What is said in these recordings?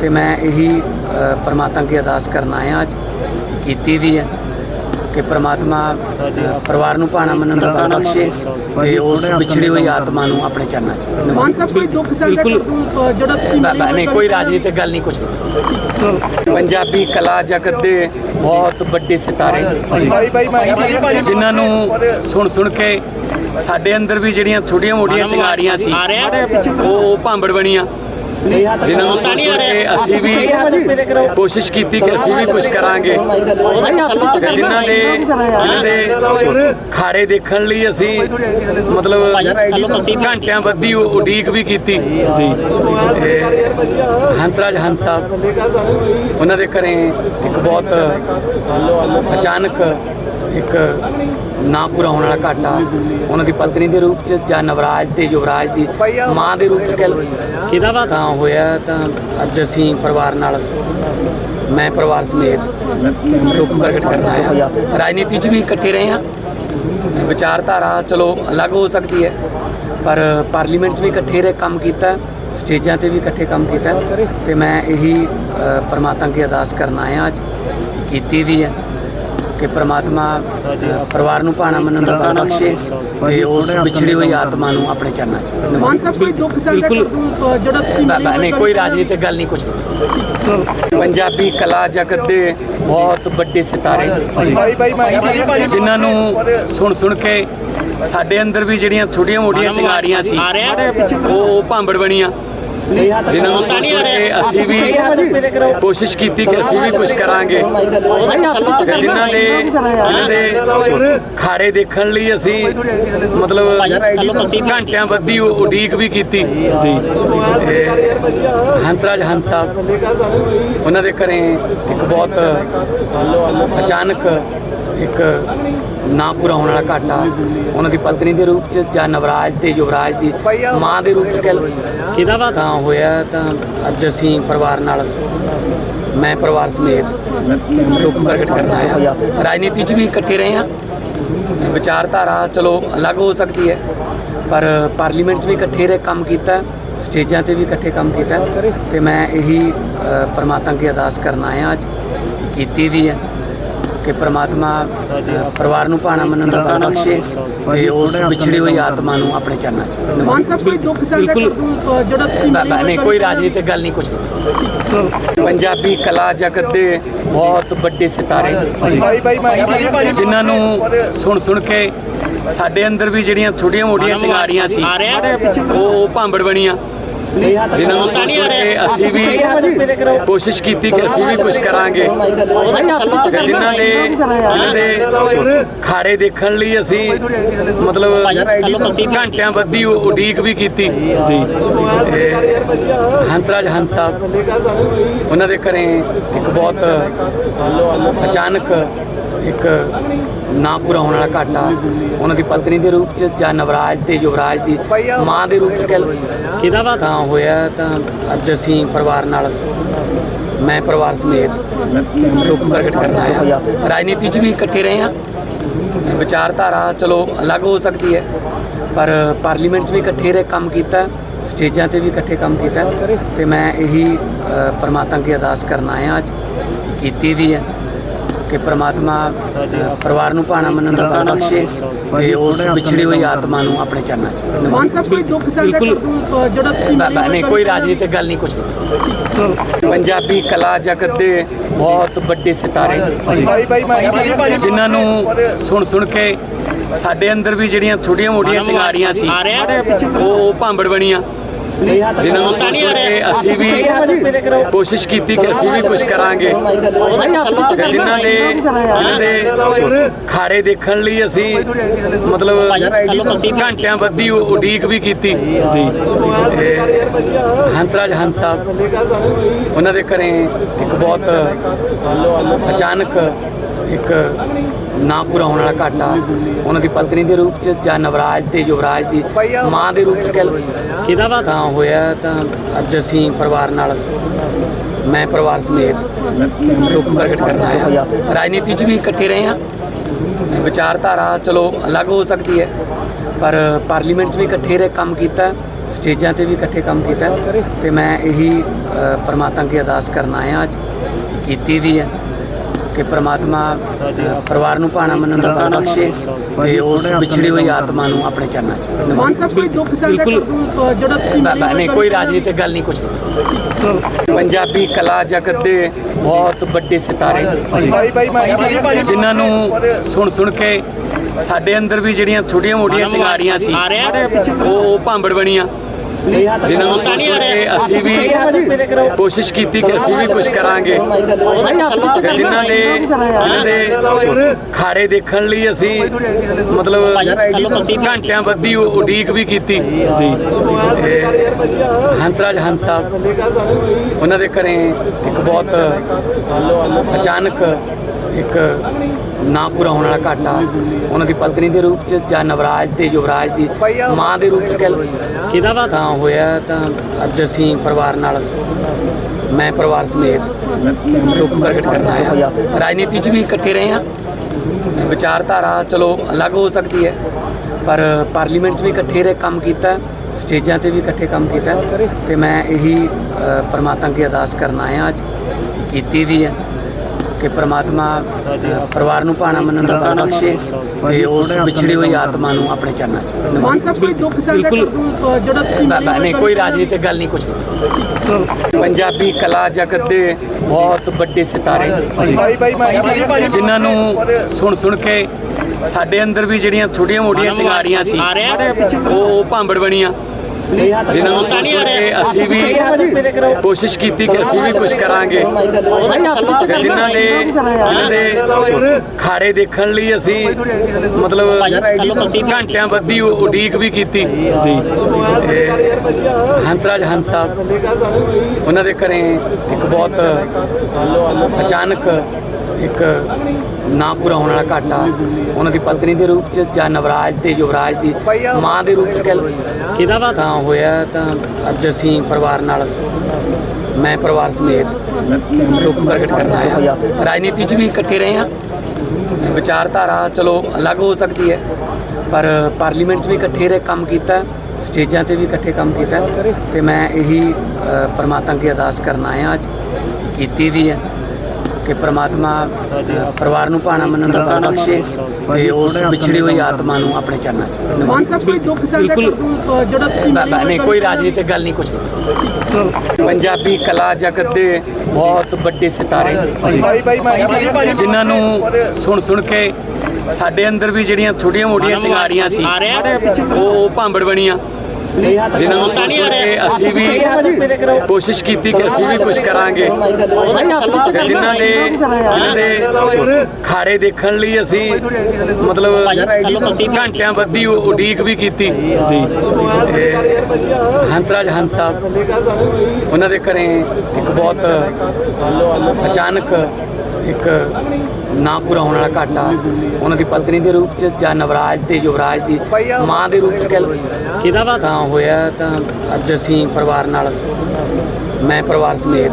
ਤੇ ਮੈਂ ਇਹੀ ਪ੍ਰਮਾਤਮਾ ਅੱਗੇ ਅਰਦਾਸ ਕਰਨ ਆਇਆ ਅੱਜ ਕੀਤੀ ਵੀ ਹੈ ਕਿ ਪ੍ਰਮਾਤਮਾ ਪਰਿਵਾਰ ਨੂੰ ਭਾਣਾ ਮੰਨਣ ਦਾ ਬਖਸ਼ੇ ਤੇ ਉਸ ਵਿਛੜੀ ਹੋਈ ਆਤਮਾ ਨੂੰ ਆਪਣੇ ਚਰਨਾਂ 'ਚ ਮਾਨ ਨਿਵਾਸ ਸਾਹਿਬ ਕੋਈ ਦੁੱਖ ਦੂੰ ਜਿਹੜਾ ਤੁਸੀਂ ਨਹੀਂ ਕੋਈ ਰਾਜਨੀਤਿਕ ਗੱਲ ਨਹੀਂ ਕੁਛ ਪੰਜਾਬੀ ਕਲਾ ਜਗਤ ਦੇ ਬਹੁਤ ਵੱਡੇ ਸਿਤਾਰੇ ਜਿਨ੍ਹਾਂ ਨੂੰ ਸੁਣ ਸੁਣ ਕੇ ਸਾਡੇ ਅੰਦਰ ਵੀ ਜਿਹੜੀਆਂ ਛੋਟੀਆਂ ਮੋਟੀਆਂ ਚਿੰਗਾਰੀਆਂ ਸੀ ਉਹ ਭਾਂਬੜ ਬਣੀਆਂ। ਜਿਨ੍ਹਾਂ ਨੂੰ ਸੁਣ ਸੋਚ ਕੇ ਅਸੀਂ ਵੀ ਕੋਸ਼ਿਸ਼ ਕੀਤੀ ਕਿ ਅਸੀਂ ਵੀ ਕੁਝ ਕਰਾਂਗੇ। ਤੇ ਜਿਨ੍ਹਾਂ ਦੇ ਜਿਨ੍ਹਾਂ ਦੇ ਖਾੜੇ ਦੇਖਣ ਲਈ ਅਸੀਂ ਮਤਲਬ ਘੰਟਿਆਂ ਬੱਧੀ ਉਡੀਕ ਵੀ ਕੀਤੀ। ਤੇ ਹੰਸਰਾਜ ਹੰਸ ਸਾਹਿਬ, ਉਹਨਾਂ ਦੇ ਘਰੇ ਇੱਕ ਬਹੁਤ ਅਚਾਨਕ ਇੱਕ ਨਾ ਪੂਰਾ ਹੋਣ ਵਾਲਾ ਘਾਟਾ, ਉਹਨਾਂ ਦੀ ਪਤਨੀ ਦੇ ਰੂਪ ਚ ਜਾਂ ਨਵਰਾਜ ਤੇ ਯੁਵਰਾਜ ਦੀ ਮਾਂ ਦੇ ਰੂਪ ਚ ਕਹਿ ਲਓ। ਕਿਹਦਾ ਵਾ? ਤਾਂ ਹੋਇਆ ਤਾਂ ਅੱਜ ਅਸੀਂ ਪਰਿਵਾਰ ਨਾਲ, ਮੈਂ ਪਰਿਵਾਰ ਸਮੇਤ ਦੁੱਖ ਪ੍ਰਗਟ ਕਰਨਾ ਆਇਆ ਰਾਜਨੀਤੀ 'ਚ ਵੀ ਇਕੱਠੇ ਰਹੇ ਹਾਂ। ਵਿਚਾਰਧਾਰਾ ਚਲੋ ਅਲੱਗ ਹੋ ਸਕਦੀ ਹੈ, ਪਰ ਪਾਰਲੀਮੈਂਟ 'ਚ ਵੀ ਇਕੱਠੇ ਰਹੇ, ਕੰਮ ਕੀਤਾ, ਸਟੇਜਾਂ ਤੇ ਵੀ ਇਕੱਠੇ ਕੰਮ ਕੀਤਾ। ਤੇ ਮੈਂ ਇਹੀ ਪਰਮਾਤਮਾ ਪ੍ਰਮਾਤਮਾ ਅੱਗੇ ਅਰਦਾਸ ਕਰਨਾ ਆਇਆ ਅੱਜ। ਕੀਤੀ ਵੀ ਹੈ। ਕਿ ਪ੍ਰਮਾਤਮਾ ਅ, ਪਰਿਵਾਰ ਨੂੰ ਭਾਣਾ ਮੰਨਣ ਦਾ ਬਲ ਬਖਸ਼ੇ ਤੇ ਉਸ ਵਿਛੜੀ ਹੋਈ ਆਤਮਾ ਨੂੰ ਆਪਣੇ ਚਰਨਾਂ 'ਚ ਮਾਨ ਸਾਹਿਬ ਕੋਈ ਦੁੱਖ ਸਾਂਝਾ ਕਰ ਦੂੰ ਜਿਹੜਾ ਤੁਸੀਂ ਨਹੀਂ ਕੋਈ ਰਾਜਨੀਤਿਕ ਗੱਲ ਨਹੀਂ ਕੁਛ ਨਹੀਂ। ਪੰਜਾਬੀ ਕਲਾ ਜਗਤ ਦੇ ਬਹੁਤ ਵੱਡੇ ਸਿਤਾਰੇ ਜਿਨ੍ਹਾਂ ਨੂੰ ਸੁਣ ਸੁਣ ਕੇ ਸਾਡੇ ਅੰਦਰ ਵੀ ਜਿਹੜੀਆਂ ਛੋਟੀਆਂ ਮੋਟੀਆਂ ਚਿੰਗਾਰੀਆਂ ਸੀ ਉਹ ਭਾਂਬੜ ਬਣੀਆਂ। ਜਿਨ੍ਹਾਂ ਨੂੰ ਸੁਣ ਸੁਣ ਕੇ ਅਸੀਂ ਵੀ ਕੋਸ਼ਿਸ਼ ਕੀਤੀ ਕਿ ਅਸੀਂ ਵੀ ਕੁਝ ਕਰਾਂਗੇ। ਤੇ ਜਿਨ੍ਹਾਂ ਦੇ ਜਿਨ੍ਹਾਂ ਦੇ ਖਾੜੇ ਦੇਖਣ ਲਈ ਅਸੀਂ ਮਤਲਬ ਘੰਟਿਆਂ ਬੱਧੀ ਉਡੀਕ ਵੀ ਕੀਤੀ। ਤੇ ਹੰਸਰਾਜ ਹੰਸ ਸਾਹਿਬ, ਉਹਨਾਂ ਦੇ ਘਰੇ ਇੱਕ ਬਹੁਤ ਅਚਾਨਕ ਇੱਕ ਨਾ ਪੂਰਾ ਹੋਣ ਵਾਲਾ ਘਾਟਾ। ਉਹਨਾਂ ਦੀ ਪਤਨੀ ਦੇ ਰੂਪ ਚ ਜਾਂ ਨਵਰਾਜ ਤੇ ਯੁਵਰਾਜ ਦੀ ਮਾਂ ਦੇ ਰੂਪ ਚ ਕਿਹਦਾ ਵਾ ਤਾਂ ਹੋਇਆ ਤਾਂ ਅੱਜ ਅਸੀਂ ਪਰਿਵਾਰ ਨਾਲ ਮੈਂ ਪਰਿਵਾਰ ਸਮੇਤ ਦੁੱਖ ਪ੍ਰਗਟ ਕਰਨ ਆਇਆ। ਰਾਜਨੀਤੀ 'ਚ ਵੀ ਇਕੱਠੇ ਰਹੇ ਹਾਂ। ਵਿਚਾਰਧਾਰਾ ਚਲੋ ਅਲੱਗ ਹੋ ਸਕਦੀ ਹੈ ਪਰ ਪਾਰਲੀਮੈਂਟ 'ਚ ਵੀ ਇਕੱਠੇ ਰਹੇ ਕੰਮ ਕੀਤਾ। ਸਟੇਜਾਂ ਤੇ ਵੀ ਇਕੱਠੇ ਕੰਮ ਕੀਤਾ। ਤੇ ਮੈਂ ਇਹੀ ਪ੍ਰਮਾਤਮਾ ਅੱਗੇ ਅਰਦਾਸ ਕਰਨ ਆਇਆ ਅੱਜ। ਕੀਤੀ ਵੀ ਹੈ। ਕਿ ਪ੍ਰਮਾਤਮਾ ਅ, ਪਰਿਵਾਰ ਨੂੰ ਭਾਣਾ ਮੰਨਣ ਦਾ ਬਲ ਬਖਸ਼ੇ ਤੇ ਉਸ ਵਿਛੜੀ ਹੋਈ ਆਤਮਾ ਨੂੰ ਆਪਣੇ ਚਰਨਾਂ 'ਚ ਨਿਵਾਸ ਮਾਨ ਸਾਹਿਬ ਕੋਈ ਦੁੱਖ ਸਾਂਝਾ ਕਰ ਦੂੰ ਜਿਹੜਾ ਤੁਸੀਂ ਬ- ਬ- ਨਹੀਂ ਕੋਈ ਰਾਜਨੀਤਿਕ ਗੱਲ ਨਹੀਂ ਕੁਛ ਪੰਜਾਬੀ ਕਲਾ ਜਗਤ ਦੇ ਬਹੁਤ ਵੱਡੇ ਸਿਤਾਰੇ ਜਿਨ੍ਹਾਂ ਨੂੰ ਸੁਣ ਸੁਣ ਕੇ ਸਾਡੇ ਅੰਦਰ ਵੀ ਜਿਹੜੀਆਂ ਛੋਟੀਆਂ ਮੋਟੀਆਂ ਚਿੰਗਾਰੀਆਂ ਸੀ ਉਹ ਭਾਂਬੜ ਬਣੀਆਂ। ਜਿਨ੍ਹਾਂ ਨੂੰ ਸੋਚ ਸੁਣ ਕੇ ਅਸੀਂ ਵੀ ਕੋਸ਼ਿਸ਼ ਕੀਤੀ ਕਿ ਅਸੀਂ ਵੀ ਕੁਝ ਕਰਾਂਗੇ। ਜਿਨ੍ਹਾਂ ਦੇ ਜਿਨ੍ਹਾਂ ਦੇ ਖਾੜੇ ਦੇਖਣ ਲਈ ਅਸੀਂ ਮਤਲਬ ਘੰਟਿਆਂ ਬੱਧੀ ਉਡੀਕ ਵੀ ਕੀਤੀ। ਤੇ ਹੰਸਰਾਜ ਹੰਸ ਸਾਹਿਬ, ਉਹਨਾਂ ਦੇ ਘਰੇ ਇੱਕ ਬਹੁਤ ਅਚਾਨਕ ਇੱਕ ਨਾ ਪੂਰਾ ਹੋਣ ਵਾਲਾ ਘਾਟਾ ਉਹਨਾਂ ਦੀ ਪਤਨੀ ਦੇ ਰੂਪ ਚ ਜਾਂ ਨਵਰਾਜ ਤੇ ਯੁਵਰਾਜ ਦੀ ਮਾਂ ਦੇ ਰੂਪ ਚ ਕਹਿ ਕਿਹਦਾ ਵਾ? ਤਾਂ ਹੋਇਆ ਤਾਂ ਅੱਜ ਅਸੀਂ ਪਰਿਵਾਰ ਨਾਲ ਮੈਂ ਪਰਿਵਾਰ ਸਮੇਤ ਦੁੱਖ ਪ੍ਰਗਟ ਕਰਨ ਆਇਆ। ਰਾਜਨੀਤੀ 'ਚ ਵੀ ਇਕੱਠੇ ਰਹੇ ਹਾਂ। ਵਿਚਾਰਧਾਰਾ ਚਲੋ ਅਲੱਗ ਹੋ ਸਕਦੀ ਹੈ ਪਰ ਪਾਰਲੀਮੈਂਟ 'ਚ ਵੀ ਇਕੱਠੇ ਰਹੇ ਕੰਮ ਕੀਤਾ ਸਟੇਜਾਂ ਤੇ ਵੀ ਇਕੱਠੇ ਕੰਮ ਕੀਤਾ। ਤੇ ਮੈਂ ਇਹੀ ਪ੍ਰਮਾਤਮਾ ਅੱਗੇ ਅਰਦਾਸ ਕਰਨ ਆਇਆ ਅੱਜ। ਕੀਤੀ ਵੀ ਹੈ। ਕਿ ਪ੍ਰਮਾਤਮਾ ਪਰਿਵਾਰ ਨੂੰ ਭਾਣਾ ਮੰਨਣ ਦਾ ਬਲ ਬਖਸ਼ੇ ਤੇ ਉਸ ਵਿਛੜੀ ਹੋਈ ਆਤਮਾ ਨੂੰ ਆਪਣੇ ਚਰਨਾਂ 'ਚ ਮਾਨ ਸਾਹਿਬ ਕੋਈ ਦੁੱਖ ਸਾਂਝਾ ਜਿਹੜਾ ਤੁਸੀਂ ਨਹੀਂ ਕੋਈ ਰਾਜਨੀਤਿਕ ਗੱਲ ਨਹੀਂ ਕੁਛ ਪੰਜਾਬੀ ਕਲਾ ਜਗਤ ਦੇ ਬਹੁਤ ਵੱਡੇ ਸਿਤਾਰੇ। ਜਿਨ੍ਹਾਂ ਨੂੰ ਸੁਣ ਸੁਣ ਕੇ ਸਾਡੇ ਅੰਦਰ ਵੀ ਜਿਹੜੀਆਂ ਛੋਟੀਆਂ ਮੋਟੀਆਂ ਚਿੰਗਾਰੀਆਂ ਸੀ ਉਹ ਭਾਂਬੜ ਬਣੀਆਂ। ਜਿਨ੍ਹਾਂ ਨੂੰ ਸੁਣ ਸੁਣ ਕੇ ਅਸੀਂ ਵੀ ਕੋਸ਼ਿਸ਼ ਕੀਤੀ ਕਿ ਅਸੀਂ ਵੀ ਕੁਝ ਕਰਾਂਗੇ। ਤੇ ਜਿਨ੍ਹਾਂ ਦੇ ਜਿਨ੍ਹਾਂ ਦੇ ਖਾੜੇ ਦੇਖਣ ਲਈ ਅਸੀਂ ਮਤਲਬ ਘੰਟਿਆਂ ਬੱਧੀ ਉਡੀਕ ਵੀ ਕੀਤੀ। ਤੇ ਹੰਸਰਾਜ ਹੰਸ ਸਾਹਿਬ, ਉਹਨਾਂ ਦੇ ਘਰੇ ਇੱਕ ਬਹੁਤ ਅਚਾਨਕ ਇੱਕ ਨਾ ਪੂਰਾ ਹੋਣ ਵਾਲਾ ਘਾਟਾ। ਉਹਨਾਂ ਦੀ ਪਤਨੀ ਦੇ ਰੂਪ ਚ ਜਾਂ ਨਵਰਾਜ ਤੇ ਯੁਵਰਾਜ ਦੀ ਮਾਂ ਦੇ ਰੂਪ ਚ ਕਹਿ ਲਓ। ਕਿਹਦਾ ਵਾ ਤਾਂ ਹੋਇਆ ਤਾਂ ਅੱਜ ਅਸੀਂ ਪਰਿਵਾਰ ਨਾਲ ਮੈਂ ਪਰਿਵਾਰ ਸਮੇਤ ਦੁੱਖ ਪ੍ਰਗਟ ਕਰਨ ਆਇਆ। ਰਾਜਨੀਤੀ 'ਚ ਵੀ ਇਕੱਠੇ ਰਹੇ ਹਾਂ। ਵਿਚਾਰਧਾਰਾ ਚਲੋ ਅਲੱਗ ਹੋ ਸਕਦੀ ਹੈ ਪਰ ਪਾਰਲੀਮੈਂਟ 'ਚ ਵੀ ਇਕੱਠੇ ਰਹੇ ਕੰਮ ਕੀਤਾ ਸਟੇਜਾਂ ਤੇ ਵੀ ਇਕੱਠੇ ਕੰਮ ਕੀਤਾ। ਤੇ ਮੈਂ ਇਹੀ ਪ੍ਰਮਾਤਮਾ ਅੱਗੇ ਅਰਦਾਸ ਕਰਨ ਹਾਂ ਅੱਜ। ਕੀਤੀ ਵੀ ਹੈ। ਕਿ ਪ੍ਰਮਾਤਮਾ ਪਰਿਵਾਰ ਨੂੰ ਪਾਣਾ ਮੰਨਣ ਦਾ ਬਲ ਬਖਸ਼ੇ ਤੇ ਉਸ ਵਿਛੜੀ ਹੋਈ ਆਤਮਾ ਨੂੰ ਆਪਣੇ ਚਰਨਾਂ 'ਚ ਮਾਨ ਸਾਹਿਬ ਕੋਈ ਦੁੱਖ ਸਾਂਝਾ ਜਿਹੜਾ ਤੁਸੀਂ ਨਹੀਂ ਕੋਈ ਰਾਜਨੀਤਿਕ ਗੱਲ ਨਹੀਂ ਕੁਛ ਨਹੀਂ। ਪੰਜਾਬੀ ਕਲਾ ਜਗਤ ਦੇ ਬਹੁਤ ਵੱਡੇ ਸਿਤਾਰੇ। ਜਿਨ੍ਹਾਂ ਨੂੰ ਸੁਣ ਸੁਣ ਕੇ ਸਾਡੇ ਅੰਦਰ ਵੀ ਜਿਹੜੀਆਂ ਛੋਟੀਆਂ ਮੋਟੀਆਂ ਚਿੰਗਾਰੀਆਂ ਸੀ ਉਹ ਭਾਂਬੜ ਬਣੀਆਂ। ਜਿਨ੍ਹਾਂ ਨੂੰ ਸੁਣ ਸੋਚ ਕੇ ਅਸੀਂ ਵੀ ਕੋਸ਼ਿਸ਼ ਕੀਤੀ ਕਿ ਅਸੀਂ ਵੀ ਕੁਝ ਕਰਾਂਗੇ। ਜਿਨ੍ਹਾਂ ਦੇ ਜਿਨ੍ਹਾਂ ਦੇ ਖਾੜੇ ਦੇਖਣ ਲਈ ਅਸੀਂ ਮਤਲਬ ਘੰਟਿਆਂ ਬੱਧੀ ਉਡੀਕ ਵੀ ਕੀਤੀ। ਤੇ ਹੰਸਰਾਜ ਹੰਸ ਸਾਹਿਬ, ਉਹਨਾਂ ਦੇ ਘਰੇ ਇੱਕ ਬਹੁਤ ਅਚਾਨਕ ਇੱਕ ਨਾ ਪੂਰਾ ਹੋਣ ਵਾਲਾ ਘਾਟਾ। ਉਹਨਾਂ ਦੀ ਪਤਨੀ ਦੇ ਰੂਪ ਚ ਜਾਂ ਨਵਰਾਜ ਤੇ ਯੁਵਰਾਜ ਦੀ ਮਾਂ ਦੇ ਰੂਪ ਚ ਕਹਿ ਲਓ। ਕਿਹਦਾ ਵਾ? ਤਾਂ ਹੋਇਆ ਤਾਂ ਅੱਜ ਅਸੀਂ ਪਰਿਵਾਰ ਨਾਲ। ਮੈਂ ਪਰਿਵਾਰ ਸਮੇਤ ਦੁੱਖ ਪ੍ਰਗਟ ਕਰਨ ਆਇਆ। ਰਾਜਨੀਤੀ 'ਚ ਵੀ ਇਕੱਠੇ ਰਹੇ ਹਾਂ। ਵਿਚਾਰਧਾਰਾ ਚਲੋ ਅਲੱਗ ਹੋ ਸਕਦੀ ਹੈ। ਪਰ ਪਾਰਲੀਮੈਂਟ 'ਚ ਵੀ ਇਕੱਠੇ ਰਹੇ ਕੰਮ ਕੀਤਾ। ਸਟੇਜਾਂ ਤੇ ਵੀ ਇਕੱਠੇ ਕੰਮ ਕੀਤਾ। ਤੇ ਮੈਂ ਇਹੀ ਪ੍ਰਮਾਤਮਾ ਅੱਗੇ ਅਰਦਾਸ ਕਰਨ ਆਇਆ ਅੱਜ। ਕੀਤੀ ਵੀ ਹੈ। ਕਿ ਪ੍ਰਮਾਤਮਾ ਅ, ਪਰਿਵਾਰ ਨੂੰ ਪਾਣਾ ਮੰਨਣ ਦਾ ਬਲ ਬਖਸ਼ੇ ਤੇ ਉਸ ਵਿਛੜੀ ਹੋਈ ਆਤਮਾ ਨੂੰ ਆਪਣੇ ਚਰਨਾਂ 'ਚ ਮਾਨ ਸਾਹਿਬ ਕੋਈ ਦੁੱਖ ਸਾਂਝਾ ਕਰ ਦੂੰ ਜਿਹੜਾ ਤੁਸੀਂ ਬਾ- ਬਾ- ਨਹੀਂ ਕੋਈ ਰਾਜਨੀਤਿਕ ਗੱਲ ਨਹੀਂ ਕੁਛ ਪੰਜਾਬੀ ਕਲਾ ਜਗਤ ਦੇ ਬਹੁਤ ਵੱਡੇ ਸਿਤਾਰੇ ਜਿਨ੍ਹਾਂ ਨੂੰ ਸੁਣ ਸੁਣ ਕੇ ਸਾਡੇ ਅੰਦਰ ਵੀ ਜਿਹੜੀਆਂ ਛੋਟੀਆਂ ਮੋਟੀਆਂ ਚਿੰਗਾਰੀਆਂ ਸੀ ਉਹ ਭਾਂਬੜ ਬਣੀਆਂ। ਜਿਨ੍ਹਾਂ ਨੂੰ ਸੁਣ ਸੁਣ ਕੇ ਅਸੀਂ ਵੀ ਕੋਸ਼ਿਸ਼ ਕੀਤੀ ਕਿ ਅਸੀਂ ਵੀ ਕੁਝ ਕਰਾਂਗੇ। ਤੇ ਜਿਨ੍ਹਾਂ ਦੇ ਜਿਨ੍ਹਾਂ ਦੇ ਖਾੜੇ ਦੇਖਣ ਲਈ ਅਸੀਂ ਮਤਲਬ ਘੰਟਿਆਂ ਬੱਧੀ ਉਡੀਕ ਵੀ ਕੀਤੀ। ਤੇ ਹੰਸਰਾਜ ਹੰਸ ਸਾਹਿਬ, ਉਹਨਾਂ ਦੇ ਘਰੇ ਇੱਕ ਬਹੁਤ ਅਚਾਨਕ ਇੱਕ ਨਾ ਪੂਰਾ ਹੋਣ ਵਾਲਾ ਘਾਟਾ, ਉਹਨਾਂ ਦੀ ਪਤਨੀ ਦੇ ਰੂਪ ਚ ਜਾਂ ਨਵਰਾਜ ਤੇ ਯੁਵਰਾਜ ਦੀ ਮਾਂ ਦੇ ਰੂਪ ਚ ਕਹਿ ਲਓ ਕਿਹਦਾ ਵਾ? ਤਾਂ ਹੋਇਆ ਤਾਂ ਅੱਜ ਅਸੀਂ ਪਰਿਵਾਰ ਨਾਲ, ਮੈਂ ਪਰਿਵਾਰ ਸਮੇਤ ਦੁੱਖ ਪ੍ਰਗਟ ਕਰਨਾ ਆਇਆ। ਰਾਜਨੀਤੀ 'ਚ ਵੀ ਇਕੱਠੇ ਰਹੇ ਹਾਂ। ਵਿਚਾਰਧਾਰਾ ਚਲੋ ਅਲੱਗ ਹੋ ਸਕਦੀ ਹੈ, ਪਰ ਪਾਰਲੀਮੈਂਟ 'ਚ ਵੀ ਇਕੱਠੇ ਰਹੇ, ਕੰਮ ਕੀਤਾ, ਸਟੇਜਾਂ ਤੇ ਵੀ ਇਕੱਠੇ ਕੰਮ ਕੀਤਾ। ਤੇ ਮੈਂ ਇਹੀ ਪਰਮਾਤਮਾ ਪ੍ਰਮਾਤਮਾ ਅੱਗੇ ਅਰਦਾਸ ਕਰਨਾ ਆਇਆ ਅੱਜ। ਕੀਤੀ ਵੀ ਹੈ। ਕਿ ਪ੍ਰਮਾਤਮਾ ਪਰਿਵਾਰ ਨੂੰ ਪਾਣਾ ਮੰਨਣ ਦਾ ਬਲ ਬਖਸ਼ੇ ਤੇ ਉਸ ਵਿਛੜੀ ਹੋਈ ਆਤਮਾ ਨੂੰ ਆਪਣੇ ਚਰਨਾਂ 'ਚ ਨਵਾਜ਼ੇ ਸਾਹਿਬ ਕੋਈ ਦੁੱਖ ਸਾਂਝਾ ਕਰ ਦੂੰ ਜਿਹੜਾ ਤੁਸੀਂ ਬਾ- ਬਾ- ਨਹੀਂ ਕੋਈ ਰਾਜਨੀਤਿਕ ਗੱਲ ਨਹੀਂ ਕੁਛ ਪੰਜਾਬੀ ਕਲਾ ਜਗਤ ਦੇ ਬਹੁਤ ਵੱਡੇ ਸਿਤਾਰੇ ਜਿਨ੍ਹਾਂ ਨੂੰ ਸੁਣ ਸੁਣ ਕੇ ਸਾਡੇ ਅੰਦਰ ਵੀ ਜਿਹੜੀਆਂ ਛੋਟੀਆਂ ਮੋਟੀਆਂ ਚਿੰਗਾਰੀਆਂ ਸੀ ਉਹ ਭਾਂਬੜ ਬਣੀਆਂ। ਜਿਨ੍ਹਾਂ ਨੂੰ ਸੁਣ ਸੁਣ ਕੇ ਅਸੀਂ ਵੀ ਕੋਸ਼ਿਸ਼ ਕੀਤੀ ਕਿ ਅਸੀਂ ਵੀ ਕੁਝ ਕਰਾਂਗੇ। ਜਿਨ੍ਹਾਂ ਦੇ ਜਿਨ੍ਹਾਂ ਦੇ ਖਾੜੇ ਦੇਖਣ ਲਈ ਅਸੀਂ ਮਤਲਬ ਘੰਟਿਆਂ ਬੱਧੀ ਉਡੀਕ ਵੀ ਕੀਤੀ। ਤੇ ਹੰਸਰਾਜ ਹੰਸ ਸਾਹਿਬ, ਉਹਨਾਂ ਦੇ ਘਰੇ ਇੱਕ ਬਹੁਤ ਅਚਾਨਕ ਇੱਕ ਨਾ ਪੂਰਾ ਹੋਣ ਵਾਲਾ ਘਾਟਾ, ਉਹਨਾਂ ਦੀ ਪਤਨੀ ਦੇ ਰੂਪ ਚ ਜਾਂ ਨਵਰਾਜ ਤੇ ਯੁਵਰਾਜ ਦੀ ਮਾਂ ਦੇ ਰੂਪ ਚ ਕਹਿ ਲਓ। ਕਿਹਦਾ ਵਾ? ਤਾਂ ਹੋਇਆ ਤਾਂ ਅੱਜ ਅਸੀਂ ਪਰਿਵਾਰ ਨਾਲ, ਮੈਂ ਪਰਿਵਾਰ ਸਮੇਤ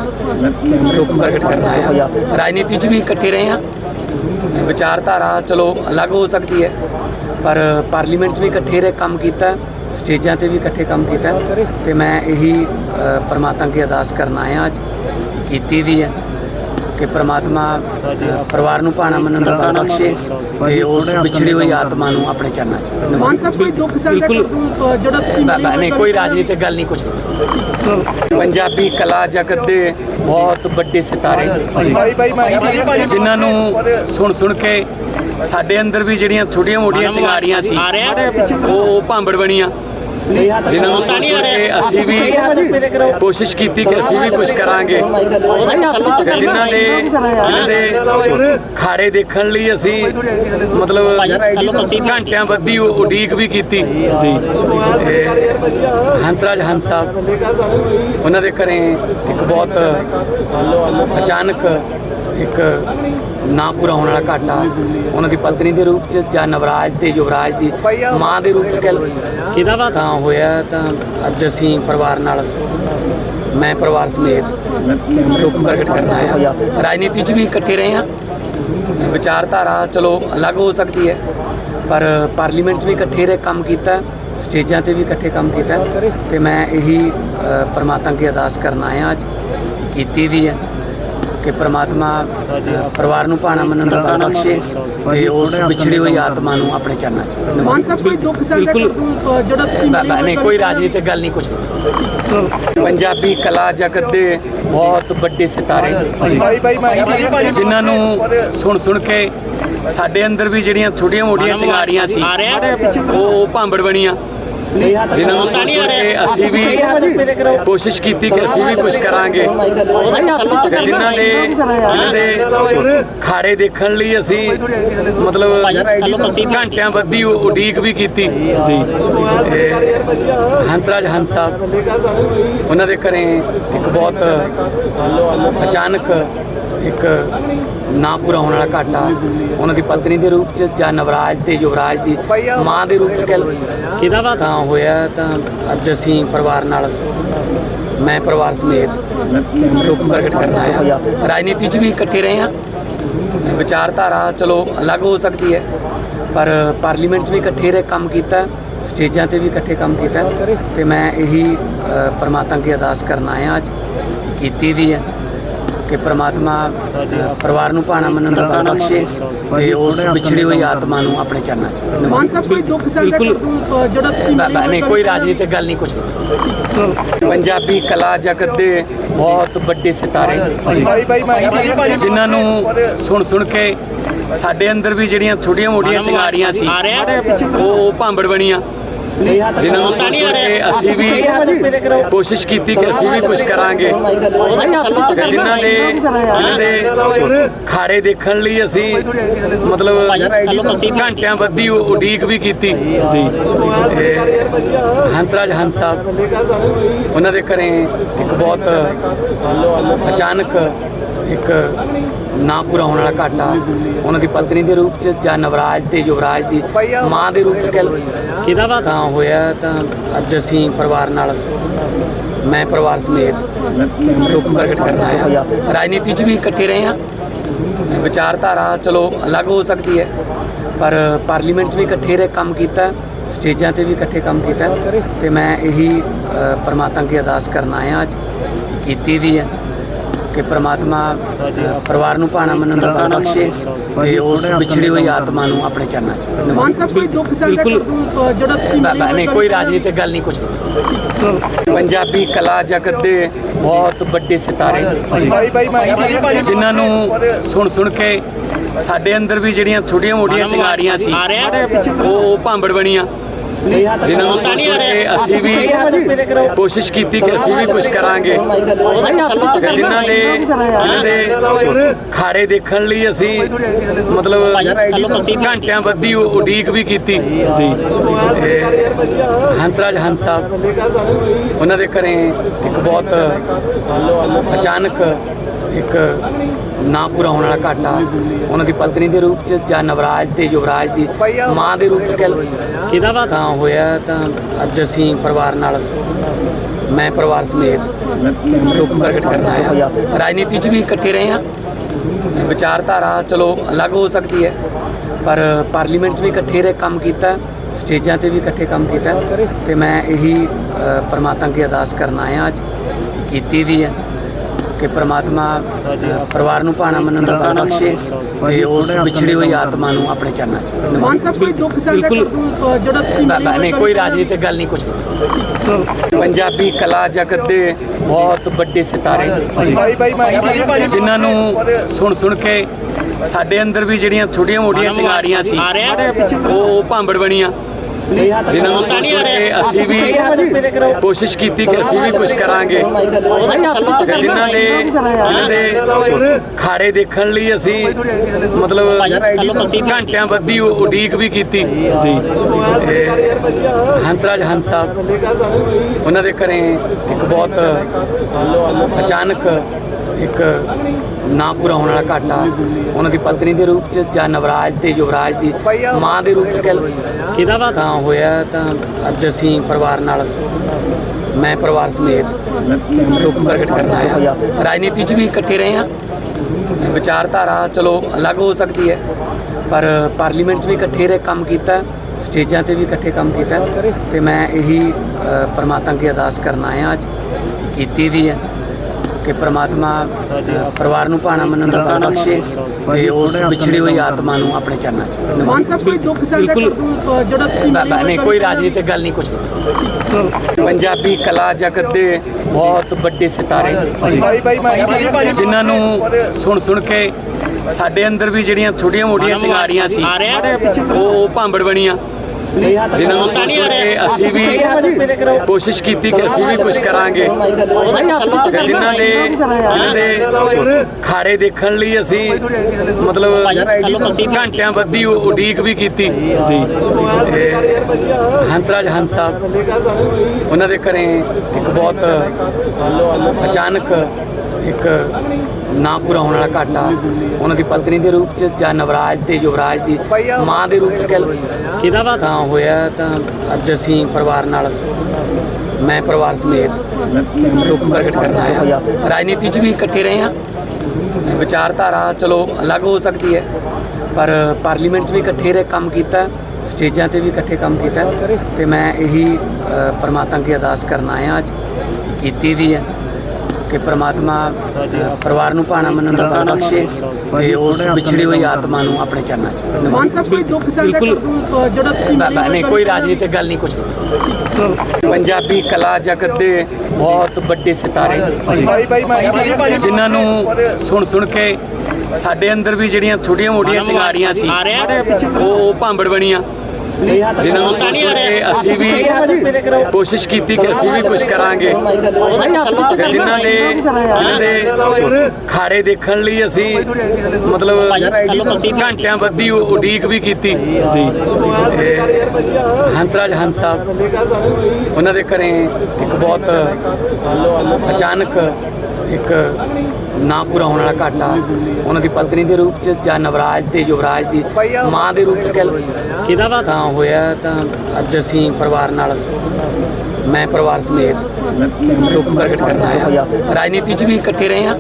ਦੁੱਖ ਪ੍ਰਗਟ ਕਰਨ ਆਇਆ। ਰਾਜਨੀਤੀ 'ਚ ਵੀ ਇਕੱਠੇ ਰਹੇ ਹਾਂ। ਵਿਚਾਰਧਾਰਾ ਚਲੋ ਅਲੱਗ ਹੋ ਸਕਦੀ ਹੈ, ਪਰ ਪਾਰਲੀਮੈਂਟ 'ਚ ਵੀ ਇਕੱਠੇ ਰਹੇ, ਕੰਮ ਕੀਤਾ, ਸਟੇਜਾਂ ਤੇ ਵੀ ਇਕੱਠੇ ਕੰਮ ਕੀਤਾ। ਤੇ ਮੈਂ ਇਹੀ ਪਰਮਾਤਮਾ ਪ੍ਰਮਾਤਮਾ ਅੱਗੇ ਅਰਦਾਸ ਕਰਨ ਆਇਆ ਅੱਜ। ਕੀਤੀ ਵੀ ਹੈ। ਕਿ ਪ੍ਰਮਾਤਮਾ ਅ, ਪਰਿਵਾਰ ਨੂੰ ਪਾਣਾ ਮੰਨਣ ਦਾ ਬਲ ਬਖਸ਼ੇ ਤੇ ਉਸ ਵਿਛੜੀ ਹੋਈ ਆਤਮਾ ਨੂੰ ਆਪਣੇ ਚਰਨਾਂ 'ਚ ਮਾਨ ਸਾਹਿਬ ਕੋਈ ਦੁੱਖ ਸਾਂਝਾ ਕਰ ਦੂੰ ਜਿਹੜਾ ਤੁਸੀਂ ਬਾ- ਬਾ- ਨਹੀਂ ਕੋਈ ਰਾਜਨੀਤਿਕ ਗੱਲ ਨਹੀਂ ਕੁਛ ਪੰਜਾਬੀ ਕਲਾ ਜਗਤ ਦੇ ਬਹੁਤ ਵੱਡੇ ਸਿਤਾਰੇ ਜਿਨ੍ਹਾਂ ਨੂੰ ਸੁਣ ਸੁਣ ਕੇ ਸਾਡੇ ਅੰਦਰ ਵੀ ਜਿਹੜੀਆਂ ਛੋਟੀਆਂ ਮੋਟੀਆਂ ਚਿੰਗਾਰੀਆਂ ਸੀ ਉਹ ਭਾਂਬੜ ਬਣੀਆਂ। ਜਿਨ੍ਹਾਂ ਨੂੰ ਸੁਣ ਸੋਚ ਕੇ ਅਸੀਂ ਵੀ ਕੋਸ਼ਿਸ਼ ਕੀਤੀ ਕਿ ਅਸੀਂ ਵੀ ਕੁਝ ਕਰਾਂਗੇ। ਤੇ ਜਿਨ੍ਹਾਂ ਦੇ ਜਿਨ੍ਹਾਂ ਦੇ ਖਾੜੇ ਦੇਖਣ ਲਈ ਅਸੀਂ ਮਤਲਬ ਘੰਟਿਆਂ ਬੱਧੀ ਉਡੀਕ ਵੀ ਕੀਤੀ। ਤੇ ਹੰਸਰਾਜ ਹੰਸ ਸਾਹਿਬ, ਉਹਨਾਂ ਦੇ ਘਰੇ ਇੱਕ ਬਹੁਤ ਅਚਾਨਕ ਇੱਕ ਨਾ ਪੂਰਾ ਹੋਣ ਵਾਲਾ ਘਾਟਾ। ਉਹਨਾਂ ਦੀ ਪਤਨੀ ਦੇ ਰੂਪ ਚ ਜਾਂ ਨਵਰਾਜ ਤੇ ਯੁਵਰਾਜ ਦੀ ਮਾਂ ਦੇ ਰੂਪ ਚ ਕਹਿ ਲਓ ਕਿਹਦਾ ਵਾ ਤਾਂ ਹੋਇਆ ਤਾਂ ਅੱਜ ਅਸੀਂ ਪਰਿਵਾਰ ਨਾਲ ਮੈਂ ਪਰਿਵਾਰ ਸਮੇਤ ਦੁੱਖ ਪ੍ਰਗਟ ਕਰਨ ਆਇਆ। ਰਾਜਨੀਤੀ 'ਚ ਵੀ ਇਕੱਠੇ ਰਹੇ ਹਾਂ। ਵਿਚਾਰਧਾਰਾ ਚਲੋ ਅਲੱਗ ਹੋ ਸਕਦੀ ਹੈ ਪਰ ਪਾਰਲੀਮੈਂਟ 'ਚ ਵੀ ਇਕੱਠੇ ਰਹੇ ਕੰਮ ਕੀਤਾ। ਸਟੇਜਾਂ ਤੇ ਵੀ ਇਕੱਠੇ ਕੰਮ ਕੀਤਾ। ਤੇ ਮੈਂ ਇਹੀ ਪ੍ਰਮਾਤਮਾ ਅੱਗੇ ਅਰਦਾਸ ਕਰਨ ਆਇਆ ਅੱਜ। ਕੀਤੀ ਵੀ ਹੈ। ਕਿ ਪ੍ਰਮਾਤਮਾ ਪਰਿਵਾਰ ਨੂੰ ਪਾਣਾ ਮੰਨਣ ਦਾ ਬਲ ਬਖਸ਼ੇ ਤੇ ਉਸ ਵਿਛੜੀ ਹੋਈ ਆਤਮਾ ਨੂੰ ਆਪਣੇ ਚਰਨਾਂ 'ਚ ਮਾਨ ਸਾਹਿਬ ਕੋਈ ਦੁੱਖ ਅ, ਜਿਹੜਾ ਤੁਸੀਂ ਨਹੀਂ ਕੋਈ ਰਾਜਨੀਤਿਕ ਗੱਲ ਨਹੀਂ ਕੁਛ ਪੰਜਾਬੀ ਕਲਾ ਜਗਤ ਦੇ ਬਹੁਤ ਵੱਡੇ ਸਿਤਾਰੇ ਜਿਨ੍ਹਾਂ ਨੂੰ ਸੁਣ ਸੁਣ ਕੇ ਸਾਡੇ ਅੰਦਰ ਵੀ ਜਿਹੜੀਆਂ ਛੋਟੀਆਂ ਮੋਟੀਆਂ ਚਿੰਗਾਰੀਆਂ ਸੀ ਉਹ ਭਾਂਬੜ ਬਣੀਆਂ। ਜਿਨ੍ਹਾਂ ਨੂੰ ਸੁਣ ਸੁਣ ਕੇ ਅਸੀਂ ਵੀ ਕੋਸ਼ਿਸ਼ ਕੀਤੀ ਕਿ ਅਸੀਂ ਵੀ ਕੁਝ ਕਰਾਂਗੇ ਜਿਨ੍ਹਾਂ ਦੇ ਜਿਨ੍ਹਾਂ ਦੇ ਖਾੜੇ ਦੇਖਣ ਲਈ ਅਸੀਂ ਮਤਲਬ ਘੰਟਿਆਂ ਬੱਧੀ ਉਡੀਕ ਵੀ ਕੀਤੀ ਜੀ ਹੰਸਰਾਜ ਹੰਸ ਸਾਹਿਬ ਉਹਨਾਂ ਦੇ ਘਰੇ ਇੱਕ ਬਹੁਤ ਅਚਾਨਕ ਇੱਕ ਨਾ ਪੂਰਾ ਹੋਣ ਵਾਲਾ ਘਾਟਾ। ਉਹਨਾਂ ਦੀ ਪਤਨੀ ਦੇ ਰੂਪ ਚ ਜਾਂ ਨਵਰਾਜ ਤੇ ਯੁਵਰਾਜ ਦੀ ਮਾਂ ਦੇ ਰੂਪ ਚ ਕਹਿ ਲਓ। ਕਿਹਦਾ ਵਾ? ਤਾਂ ਹੋਇਆ ਤਾਂ ਅੱਜ ਅਸੀਂ ਪਰਿਵਾਰ ਨਾਲ ਮੈਂ ਪਰਿਵਾਰ ਸਮੇਤ ਦੁੱਖ ਪ੍ਰਗਟ ਕਰਨ ਆਇਆ। ਰਾਜਨੀਤੀ 'ਚ ਵੀ ਇਕੱਠੇ ਰਹੇ ਹਾਂ। ਵਿਚਾਰਧਾਰਾ ਚਲੋ ਅਲੱਗ ਹੋ ਸਕਦੀ ਹੈ ਪਰ ਪਾਰਲੀਮੈਂਟ 'ਚ ਵੀ ਇਕੱਠੇ ਰਹੇ ਕੰਮ ਕੀਤਾ ਸਟੇਜਾਂ ਤੇ ਵੀ ਇਕੱਠੇ ਕੰਮ ਕੀਤਾ। ਤੇ ਮੈਂ ਇਹੀ ਪ੍ਰਮਾਤਮਾ ਅੱਗੇ ਅਰਦਾਸ ਕਰਨ ਆਇਆ ਅੱਜ। ਕੀਤੀ ਵੀ ਹੈ। ਕਿ ਪ੍ਰਮਾਤਮਾ ਅ, ਪਰਿਵਾਰ ਨੂੰ ਪਾਣਾ ਮੰਨਣ ਦਾ ਬਲ ਬਖਸ਼ੇ ਤੇ ਉਸ ਵਿਛੜੀ ਹੋਈ ਆਤਮਾ ਨੂੰ ਆਪਣੇ ਚਰਨਾਂ 'ਚ ਮਾਨ ਨਵਾਜ਼ੇ ਸਾਹਿਬ ਕੋਈ ਦੁੱਖ ਸਾਂਝਾ ਕਰ ਦੂੰ ਜਿਹੜਾ ਤੁਸੀਂ ਬ- ਬ- ਨਹੀਂ ਕੋਈ ਰਾਜਨੀਤਿਕ ਗੱਲ ਨਹੀਂ ਕੁਛ ਨਹੀਂ। ਪੰਜਾਬੀ ਕਲਾ ਜਗਤ ਦੇ ਬਹੁਤ ਵੱਡੇ ਸਿਤਾਰੇ ਜਿਨ੍ਹਾਂ ਨੂੰ ਸੁਣ ਸੁਣ ਕੇ ਸਾਡੇ ਅੰਦਰ ਵੀ ਜਿਹੜੀਆਂ ਛੋਟੀਆਂ ਮੋਟੀਆਂ ਚਿੰਗਾਰੀਆਂ ਸੀ ਉਹ ਭਾਂਬੜ ਬਣੀਆਂ। ਜਿਨ੍ਹਾਂ ਨੂੰ ਸੁਣ ਸੁਣ ਕੇ ਅਸੀਂ ਵੀ ਕੋਸ਼ਿਸ਼ ਕੀਤੀ ਕਿ ਅਸੀਂ ਵੀ ਕੁਝ ਕਰਾਂਗੇ। ਜਿਨ੍ਹਾਂ ਦੇ ਜਿਨ੍ਹਾਂ ਦੇ ਖਾੜੇ ਦੇਖਣ ਲਈ ਅਸੀਂ ਮਤਲਬ ਘੰਟਿਆਂ ਉ- ਉਡੀਕ ਵੀ ਕੀਤੀ। ਜੀ। ਹੰਸਰਾਜ ਹੰਸ ਸਾਹਿਬ ਉਹਨਾਂ ਦੇ ਘਰੇ ਇੱਕ ਬਹੁਤ ਅਚਾਨਕ ਇੱਕ ਨਾ ਪੂਰਾ ਹੋਣ ਵਾਲਾ ਘਾਟਾ ਉਹਨਾਂ ਦੀ ਪਤਨੀ ਦੇ ਰੂਪ ਚ ਜਾਂ ਨਵਰਾਜ ਤੇ ਯੁਵਰਾਜ ਦੀ ਮਾਂ ਦੇ ਰੂਪ ਚ ਕਹਿ ਲਓ। ਕਿਹਦਾ ਵਾ? ਤਾਂ ਹੋਇਆ ਤਾਂ ਅੱਜ ਅਸੀਂ ਪਰਿਵਾਰ ਨਾਲ, ਮੈਂ ਪਰਿਵਾਰ ਸਮੇਤ ਦੁੱਖ ਪ੍ਰਗਟ ਕਰਨਾ ਆਇਆ। ਰਾਜਨੀਤੀ 'ਚ ਵੀ ਇਕੱਠੇ ਰਹੇ ਹਾਂ। ਵਿਚਾਰਧਾਰਾ ਚਲੋ ਅਲੱਗ ਹੋ ਸਕਦੀ ਹੈ, ਪਰ ਪਾਰਲੀਮੈਂਟ 'ਚ ਵੀ ਇਕੱਠੇ ਰਹੇ, ਕੰਮ ਕੀਤਾ, ਸਟੇਜਾਂ ਤੇ ਵੀ ਇਕੱਠੇ ਕੰਮ ਕੀਤਾ। ਤੇ ਮੈਂ ਇਹੀ ਪਰਮਾਤਮਾ ਪ੍ਰਮਾਤਮਾ ਅੱਗੇ ਅਰਦਾਸ ਕਰਨ ਆਇਆ ਅੱਜ। ਕੀਤੀ ਵੀ ਹੈ। ਕਿ ਪ੍ਰਮਾਤਮਾ ਪਰਿਵਾਰ ਨੂੰ ਪਾਣਾ ਮੰਨਣ ਦਾ ਬਲ ਬਖਸ਼ੇ ਤੇ ਉਸ ਵਿਛੜੀ ਹੋਈ ਆਤਮਾ ਨੂੰ ਆਪਣੇ ਚਰਨਾਂ 'ਚ ਮਾਨ ਸਾਹਿਬ ਕੋਈ ਦੁੱਖ ਜਿਹੜਾ ਤੁਸੀਂ ਨਹੀਂ ਕੋਈ ਰਾਜਨੀਤਿਕ ਗੱਲ ਨਹੀਂ ਕੁਛ ਨਹੀਂ। ਪੰਜਾਬੀ ਕਲਾ ਜਗਤ ਦੇ ਬਹੁਤ ਵੱਡੇ ਸਿਤਾਰੇ। ਜਿਨ੍ਹਾਂ ਨੂੰ ਸੁਣ ਸੁਣ ਕੇ ਸਾਡੇ ਅੰਦਰ ਵੀ ਜਿਹੜੀਆਂ ਛੋਟੀਆਂ ਮੋਟੀਆਂ ਚਿੰਗਾਰੀਆਂ ਸੀ ਉਹ ਭਾਂਬੜ ਬਣੀਆਂ। ਜਿਨ੍ਹਾਂ ਨੂੰ ਸੁਣ ਸੁਣ ਕੇ ਅਸੀਂ ਵੀ ਕੋਸ਼ਿਸ਼ ਕੀਤੀ ਕਿ ਅਸੀਂ ਵੀ ਕੁਝ ਕਰਾਂਗੇ। ਜਿਨ੍ਹਾਂ ਦੇ ਜਿਨ੍ਹਾਂ ਦੇ ਖਾੜੇ ਦੇਖਣ ਲਈ ਅਸੀਂ ਮਤਲਬ ਘੰਟਿਆਂ ਬੱਧੀ ਉਡੀਕ ਵੀ ਕੀਤੀ। ਜੀ ਹੰਸਰਾਜ ਹੰਸ ਸਾਹਿਬ, ਉਹਨਾਂ ਦੇ ਘਰੇ ਇੱਕ ਬਹੁਤ ਅਚਾਨਕ ਇੱਕ ਨਾ ਪੂਰਾ ਹੋਣ ਵਾਲਾ ਘਾਟਾ। ਉਹਨਾਂ ਦੀ ਪਤਨੀ ਦੇ ਰੂਪ ਚ ਜਾਂ ਨਵਰਾਜ ਤੇ ਯੁਵਰਾਜ ਦੀ ਮਾਂ ਦੇ ਰੂਪ ਚ ਕਹਿ ਲਓ। ਕਿਹਦਾ ਵਾ ਤਾਂ ਹੋਇਆ ਤਾਂ ਅੱਜ ਅਸੀਂ ਪਰਿਵਾਰ ਨਾਲ। ਮੈਂ ਪਰਿਵਾਰ ਸਮੇਤ ਦੁੱਖ ਪ੍ਰਗਟ ਕਰਨ ਆਇਆ। ਰਾਜਨੀਤੀ 'ਚ ਵੀ ਇਕੱਠੇ ਰਹੇ ਹਾਂ। ਵਿਚਾਰਧਾਰਾ ਚਲੋ ਅਲੱਗ ਹੋ ਸਕਦੀ ਹੈ। ਪਰ ਪਾਰਲੀਮੈਂਟ 'ਚ ਵੀ ਇਕੱਠੇ ਰਹੇ ਕੰਮ ਕੀਤਾ। ਸਟੇਜਾਂ ਤੇ ਵੀ ਇਕੱਠੇ ਕੰਮ ਕੀਤਾ। ਤੇ ਮੈਂ ਇਹੀ ਪ੍ਰਮਾਤਮਾ ਅੱਗੇ ਅਰਦਾਸ ਕਰਨ ਆਇਆ ਅੱਜ। ਕੀਤੀ ਵੀ ਹੈ। ਕਿ ਪ੍ਰਮਾਤਮਾ ਅ, ਪਰਿਵਾਰ ਨੂੰ ਪਾਣਾ ਮੰਨਣ ਦਾ ਬਲ ਬਖਸ਼ੇ ਤੇ ਉਸ ਵਿਛੜੀ ਹੋਈ ਆਤਮਾ ਨੂੰ ਆਪਣੇ ਚਰਨਾਂ 'ਚ ਮਾਨ ਸਾਹਿਬ ਕੋਈ ਦੁੱਖ ਸਾਂਝਾ ਕਰ ਦੂੰ ਜਿਹੜਾ ਤੁਸੀਂ ਬ- ਬ- ਨਹੀਂ ਕੋਈ ਰਾਜਨੀਤਿਕ ਗੱਲ ਨਹੀਂ ਕੁਛ ਨਹੀਂ। ਪੰਜਾਬੀ ਕਲਾ ਜਗਤ ਦੇ ਬਹੁਤ ਵੱਡੇ ਸਿਤਾਰੇ ਜਿਨ੍ਹਾਂ ਨੂੰ ਸੁਣ ਸੁਣ ਕੇ ਸਾਡੇ ਅੰਦਰ ਵੀ ਜਿਹੜੀਆਂ ਛੋਟੀਆਂ ਮੋਟੀਆਂ ਚਿੰਗਾਰੀਆਂ ਸੀ ਉਹ ਭਾਂਬੜ ਬਣੀਆਂ। ਜਿਨ੍ਹਾਂ ਨੂੰ ਸੁਣ ਸੁਣ ਕੇ ਅਸੀਂ ਵੀ ਕੋਸ਼ਿਸ਼ ਕੀਤੀ ਕਿ ਅਸੀਂ ਵੀ ਕੁਝ ਕਰਾਂਗੇ। ਤੇ ਜਿਨ੍ਹਾਂ ਦੇ ਜਿਨ੍ਹਾਂ ਦੇ ਖਾੜੇ ਦੇਖਣ ਲਈ ਅਸੀਂ ਮਤਲਬ ਘੰਟਿਆਂ ਬੱਧੀ ਉਡੀਕ ਵੀ ਕੀਤੀ। ਜੀ। ਹੰਸਰਾਜ ਹੰਸ ਸਾਹਿਬ ਉਹਨਾਂ ਦੇ ਘਰੇ ਇੱਕ ਬਹੁਤ ਅਚਾਨਕ ਇੱਕ ਨਾ ਪੂਰਾ ਹੋਣ ਵਾਲਾ ਘਾਟਾ ਉਹਨਾਂ ਦੀ ਪਤਨੀ ਦੇ ਰੂਪ ਚ ਜਾਂ ਨਵਰਾਜ ਤੇ ਯੁਵਰਾਜ ਦੀ ਮਾਂ ਦੇ ਰੂਪ ਚ ਕਹਿ ਲਓ। ਕਿਹਦਾ ਵਾ ਤਾਂ ਹੋਇਆ ਤਾਂ ਅੱਜ ਅਸੀਂ ਪਰਿਵਾਰ ਨਾਲ ਮੈਂ ਪਰਿਵਾਰ ਸਮੇਤ ਦੁੱਖ ਪ੍ਰਗਟ ਕਰਨ ਆਇਆ। ਰਾਜਨੀਤੀ 'ਚ ਵੀ ਇਕੱਠੇ ਰਹੇ ਹਾਂ। ਵਿਚਾਰਧਾਰਾ ਚਲੋ ਅਲੱਗ ਹੋ ਸਕਦੀ ਹੈ ਪਰ ਪਾਰਲੀਮੈਂਟ 'ਚ ਵੀ ਇਕੱਠੇ ਰਹੇ ਕੰਮ ਕੀਤਾ ਸਟੇਜਾਂ ਤੇ ਵੀ ਇਕੱਠੇ ਕੰਮ ਕੀਤਾ। ਤੇ ਮੈਂ ਇਹੀ ਪ੍ਰਮਾਤਮਾ ਅੱਗੇ ਅਰਦਾਸ ਕਰਨ ਆਇਆ ਅੱਜ। ਕੀਤੀ ਵੀ ਹੈ। ਕਿ ਪ੍ਰਮਾਤਮਾ ਪਰਿਵਾਰ ਨੂੰ ਪਾਣਾ ਮੰਨਣ ਦਾ ਬਲ ਬਖਸ਼ੇ ਤੇ ਉਸ ਵਿਛੜੀ ਹੋਈ ਆਤਮਾ ਨੂੰ ਆਪਣੇ ਚਰਨਾਂ 'ਚ ਮਾਨ ਸਾਹਿਬ ਕੋਈ ਦੁੱਖ ਸਾਂਝਾ ਜਿਹੜਾ ਤੁਸੀਂ ਨਹੀਂ ਕੋਈ ਰਾਜਨੀਤਿਕ ਗੱਲ ਨਹੀਂ ਕੁਛ ਨਹੀਂ। ਪੰਜਾਬੀ ਕਲਾ ਜਗਤ ਦੇ ਬਹੁਤ ਵੱਡੇ ਸਿਤਾਰੇ ਜਿਨ੍ਹਾਂ ਨੂੰ ਸੁਣ ਸੁਣ ਕੇ ਸਾਡੇ ਅੰਦਰ ਵੀ ਜਿਹੜੀਆਂ ਛੋਟੀਆਂ ਮੋਟੀਆਂ ਚਿੰਗਾਰੀਆਂ ਸੀ ਉਹ ਭਾਂਬੜ ਬਣੀਆਂ। ਜਿਨ੍ਹਾਂ ਨੂੰ ਸੁਣ ਸੁਣ ਕੇ ਅਸੀਂ ਵੀ ਕੋਸ਼ਿਸ਼ ਕੀਤੀ ਕਿ ਅਸੀਂ ਵੀ ਕੁਝ ਕਰਾਂਗੇ। ਜਿਨ੍ਹਾਂ ਦੇ ਜਿਨ੍ਹਾਂ ਦੇ ਖਾੜੇ ਦੇਖਣ ਲਈ ਅਸੀਂ ਮਤਲਬ ਘੰਟਿਆਂ ਬੱਧੀ ਉਡੀਕ ਵੀ ਕੀਤੀ। ਤੇ ਹੰਸਰਾਜ ਹੰਸ ਸਾਹਿਬ, ਉਹਨਾਂ ਦੇ ਘਰੇ ਇੱਕ ਬਹੁਤ ਅਚਾਨਕ ਇੱਕ ਨਾ ਪੂਰਾ ਹੋਣ ਵਾਲਾ ਘਾਟਾ, ਉਹਨਾਂ ਦੀ ਪਤਨੀ ਦੇ ਰੂਪ ਚ ਜਾਂ ਨਵਰਾਜ ਤੇ ਯੁਵਰਾਜ ਦੀ ਮਾਂ ਦੇ ਰੂਪ ਚ ਕਹਿ ਲਓ। ਕਿਹਦਾ ਵਾ? ਤਾਂ ਹੋਇਆ ਤਾਂ ਅੱਜ ਅਸੀਂ ਪਰਿਵਾਰ ਨਾਲ, ਮੈਂ ਪਰਿਵਾਰ ਸਮੇਤ ਦੁੱਖ ਪ੍ਰਗਟ ਕਰਨਾ ਆਇਆ। ਰਾਜਨੀਤੀ 'ਚ ਵੀ ਇਕੱਠੇ ਰਹੇ ਹਾਂ। ਵਿਚਾਰਧਾਰਾ ਚਲੋ ਅਲੱਗ ਹੋ ਸਕਦੀ ਹੈ, ਪਰ ਪਾਰਲੀਮੈਂਟ 'ਚ ਵੀ ਇਕੱਠੇ ਰਹੇ, ਕੰਮ ਕੀਤਾ, ਸਟੇਜਾਂ ਤੇ ਵੀ ਇਕੱਠੇ ਕੰਮ ਕੀਤਾ। ਤੇ ਮੈਂ ਇਹੀ ਪਰਮਾਤਮਾ ਪ੍ਰਮਾਤਮਾ ਅੱਗੇ ਅਰਦਾਸ ਕਰਨਾ ਆਇਆ ਅੱਜ। ਕੀਤੀ ਵੀ ਹੈ। ਕਿ ਪ੍ਰਮਾਤਮਾ ਅ, ਪਰਿਵਾਰ ਨੂੰ ਪਾਣਾ ਮੰਨਣ ਦਾ ਬਲ ਬਖਸ਼ੇ ਤੇ ਉਸ ਵਿਛੜੀ ਹੋਈ ਆਤਮਾ ਨੂੰ ਆਪਣੇ ਚਰਨਾਂ 'ਚ ਮਾਨ ਸਾਹਿਬ ਕੋਈ ਦੁੱਖ ਸਾਂਝਾ ਕਰ ਦੂ ਜਿਹੜਾ ਤੁਸੀਂ ਨਹੀਂ ਕੋਈ ਰਾਜਨੀਤਿਕ ਗੱਲ ਨਹੀਂ ਕੁਛ ਨਹੀਂ। ਪੰਜਾਬੀ ਕਲਾ ਜਗਤ ਦੇ ਬਹੁਤ ਵੱਡੇ ਸਿਤਾਰੇ ਜਿਨ੍ਹਾਂ ਨੂੰ ਸੁਣ ਸੁਣ ਕੇ ਸਾਡੇ ਅੰਦਰ ਵੀ ਜਿਹੜੀਆਂ ਛੋਟੀਆਂ ਮੋਟੀਆਂ ਚਿੰਗਾਰੀਆਂ ਸੀ ਰਿਹਾ। ਉਹ ਭਾਂਬੜ ਬਣੀਆਂ। ਜਿਨ੍ਹਾਂ ਨੂੰ ਸੁਣ ਸੁਣ ਕੇ ਅਸੀਂ ਵੀ ਕੋਸ਼ਿਸ਼ ਕੀਤੀ ਕਿ ਅਸੀਂ ਵੀ ਕੁਝ ਕਰਾਂਗੇ। ਤੇ ਜਿਨ੍ਹਾਂ ਦੇ ਜਿਨ੍ਹਾਂ ਦੇ ਖਾੜੇ ਦੇਖਣ ਲਈ ਅਸੀਂ ਮਤਲਬ ਘੰਟਿਆਂ ਬੱਧੀ ਉਡੀਕ ਵੀ ਕੀਤੀ। ਤੇ ਹੰਸਰਾਜ ਹੰਸ ਸਾਹਿਬ, ਉਹਨਾਂ ਦੇ ਘਰੇ ਇੱਕ ਬਹੁਤ ਅਚਾਨਕ ਇੱਕ ਨਾ ਪੂਰਾ ਹੋਣ ਵਾਲਾ ਘਾਟਾ। ਉਹਨਾਂ ਦੀ ਪਤਨੀ ਦੇ ਰੂਪ ਚ ਜਾਂ ਨਵਰਾਜ ਤੇ ਯੁਵਰਾਜ ਦੀ ਮਾਂ ਦੇ ਰੂਪ ਚ ਕਹਿ ਲਓ। ਕਿਹਦਾ ਵਾ? ਤਾਂ ਹੋਇਆ ਤਾਂ ਅੱਜ ਅਸੀਂ ਪਰਿਵਾਰ ਨਾਲ। ਮੈਂ ਪਰਿਵਾਰ ਸਮੇਤ ਦੁੱਖ ਪ੍ਰਗਟ ਕਰਨ ਆਇਆ। ਰਾਜਨੀਤੀ 'ਚ ਵੀ ਇਕੱਠੇ ਰਹੇ ਹਾਂ।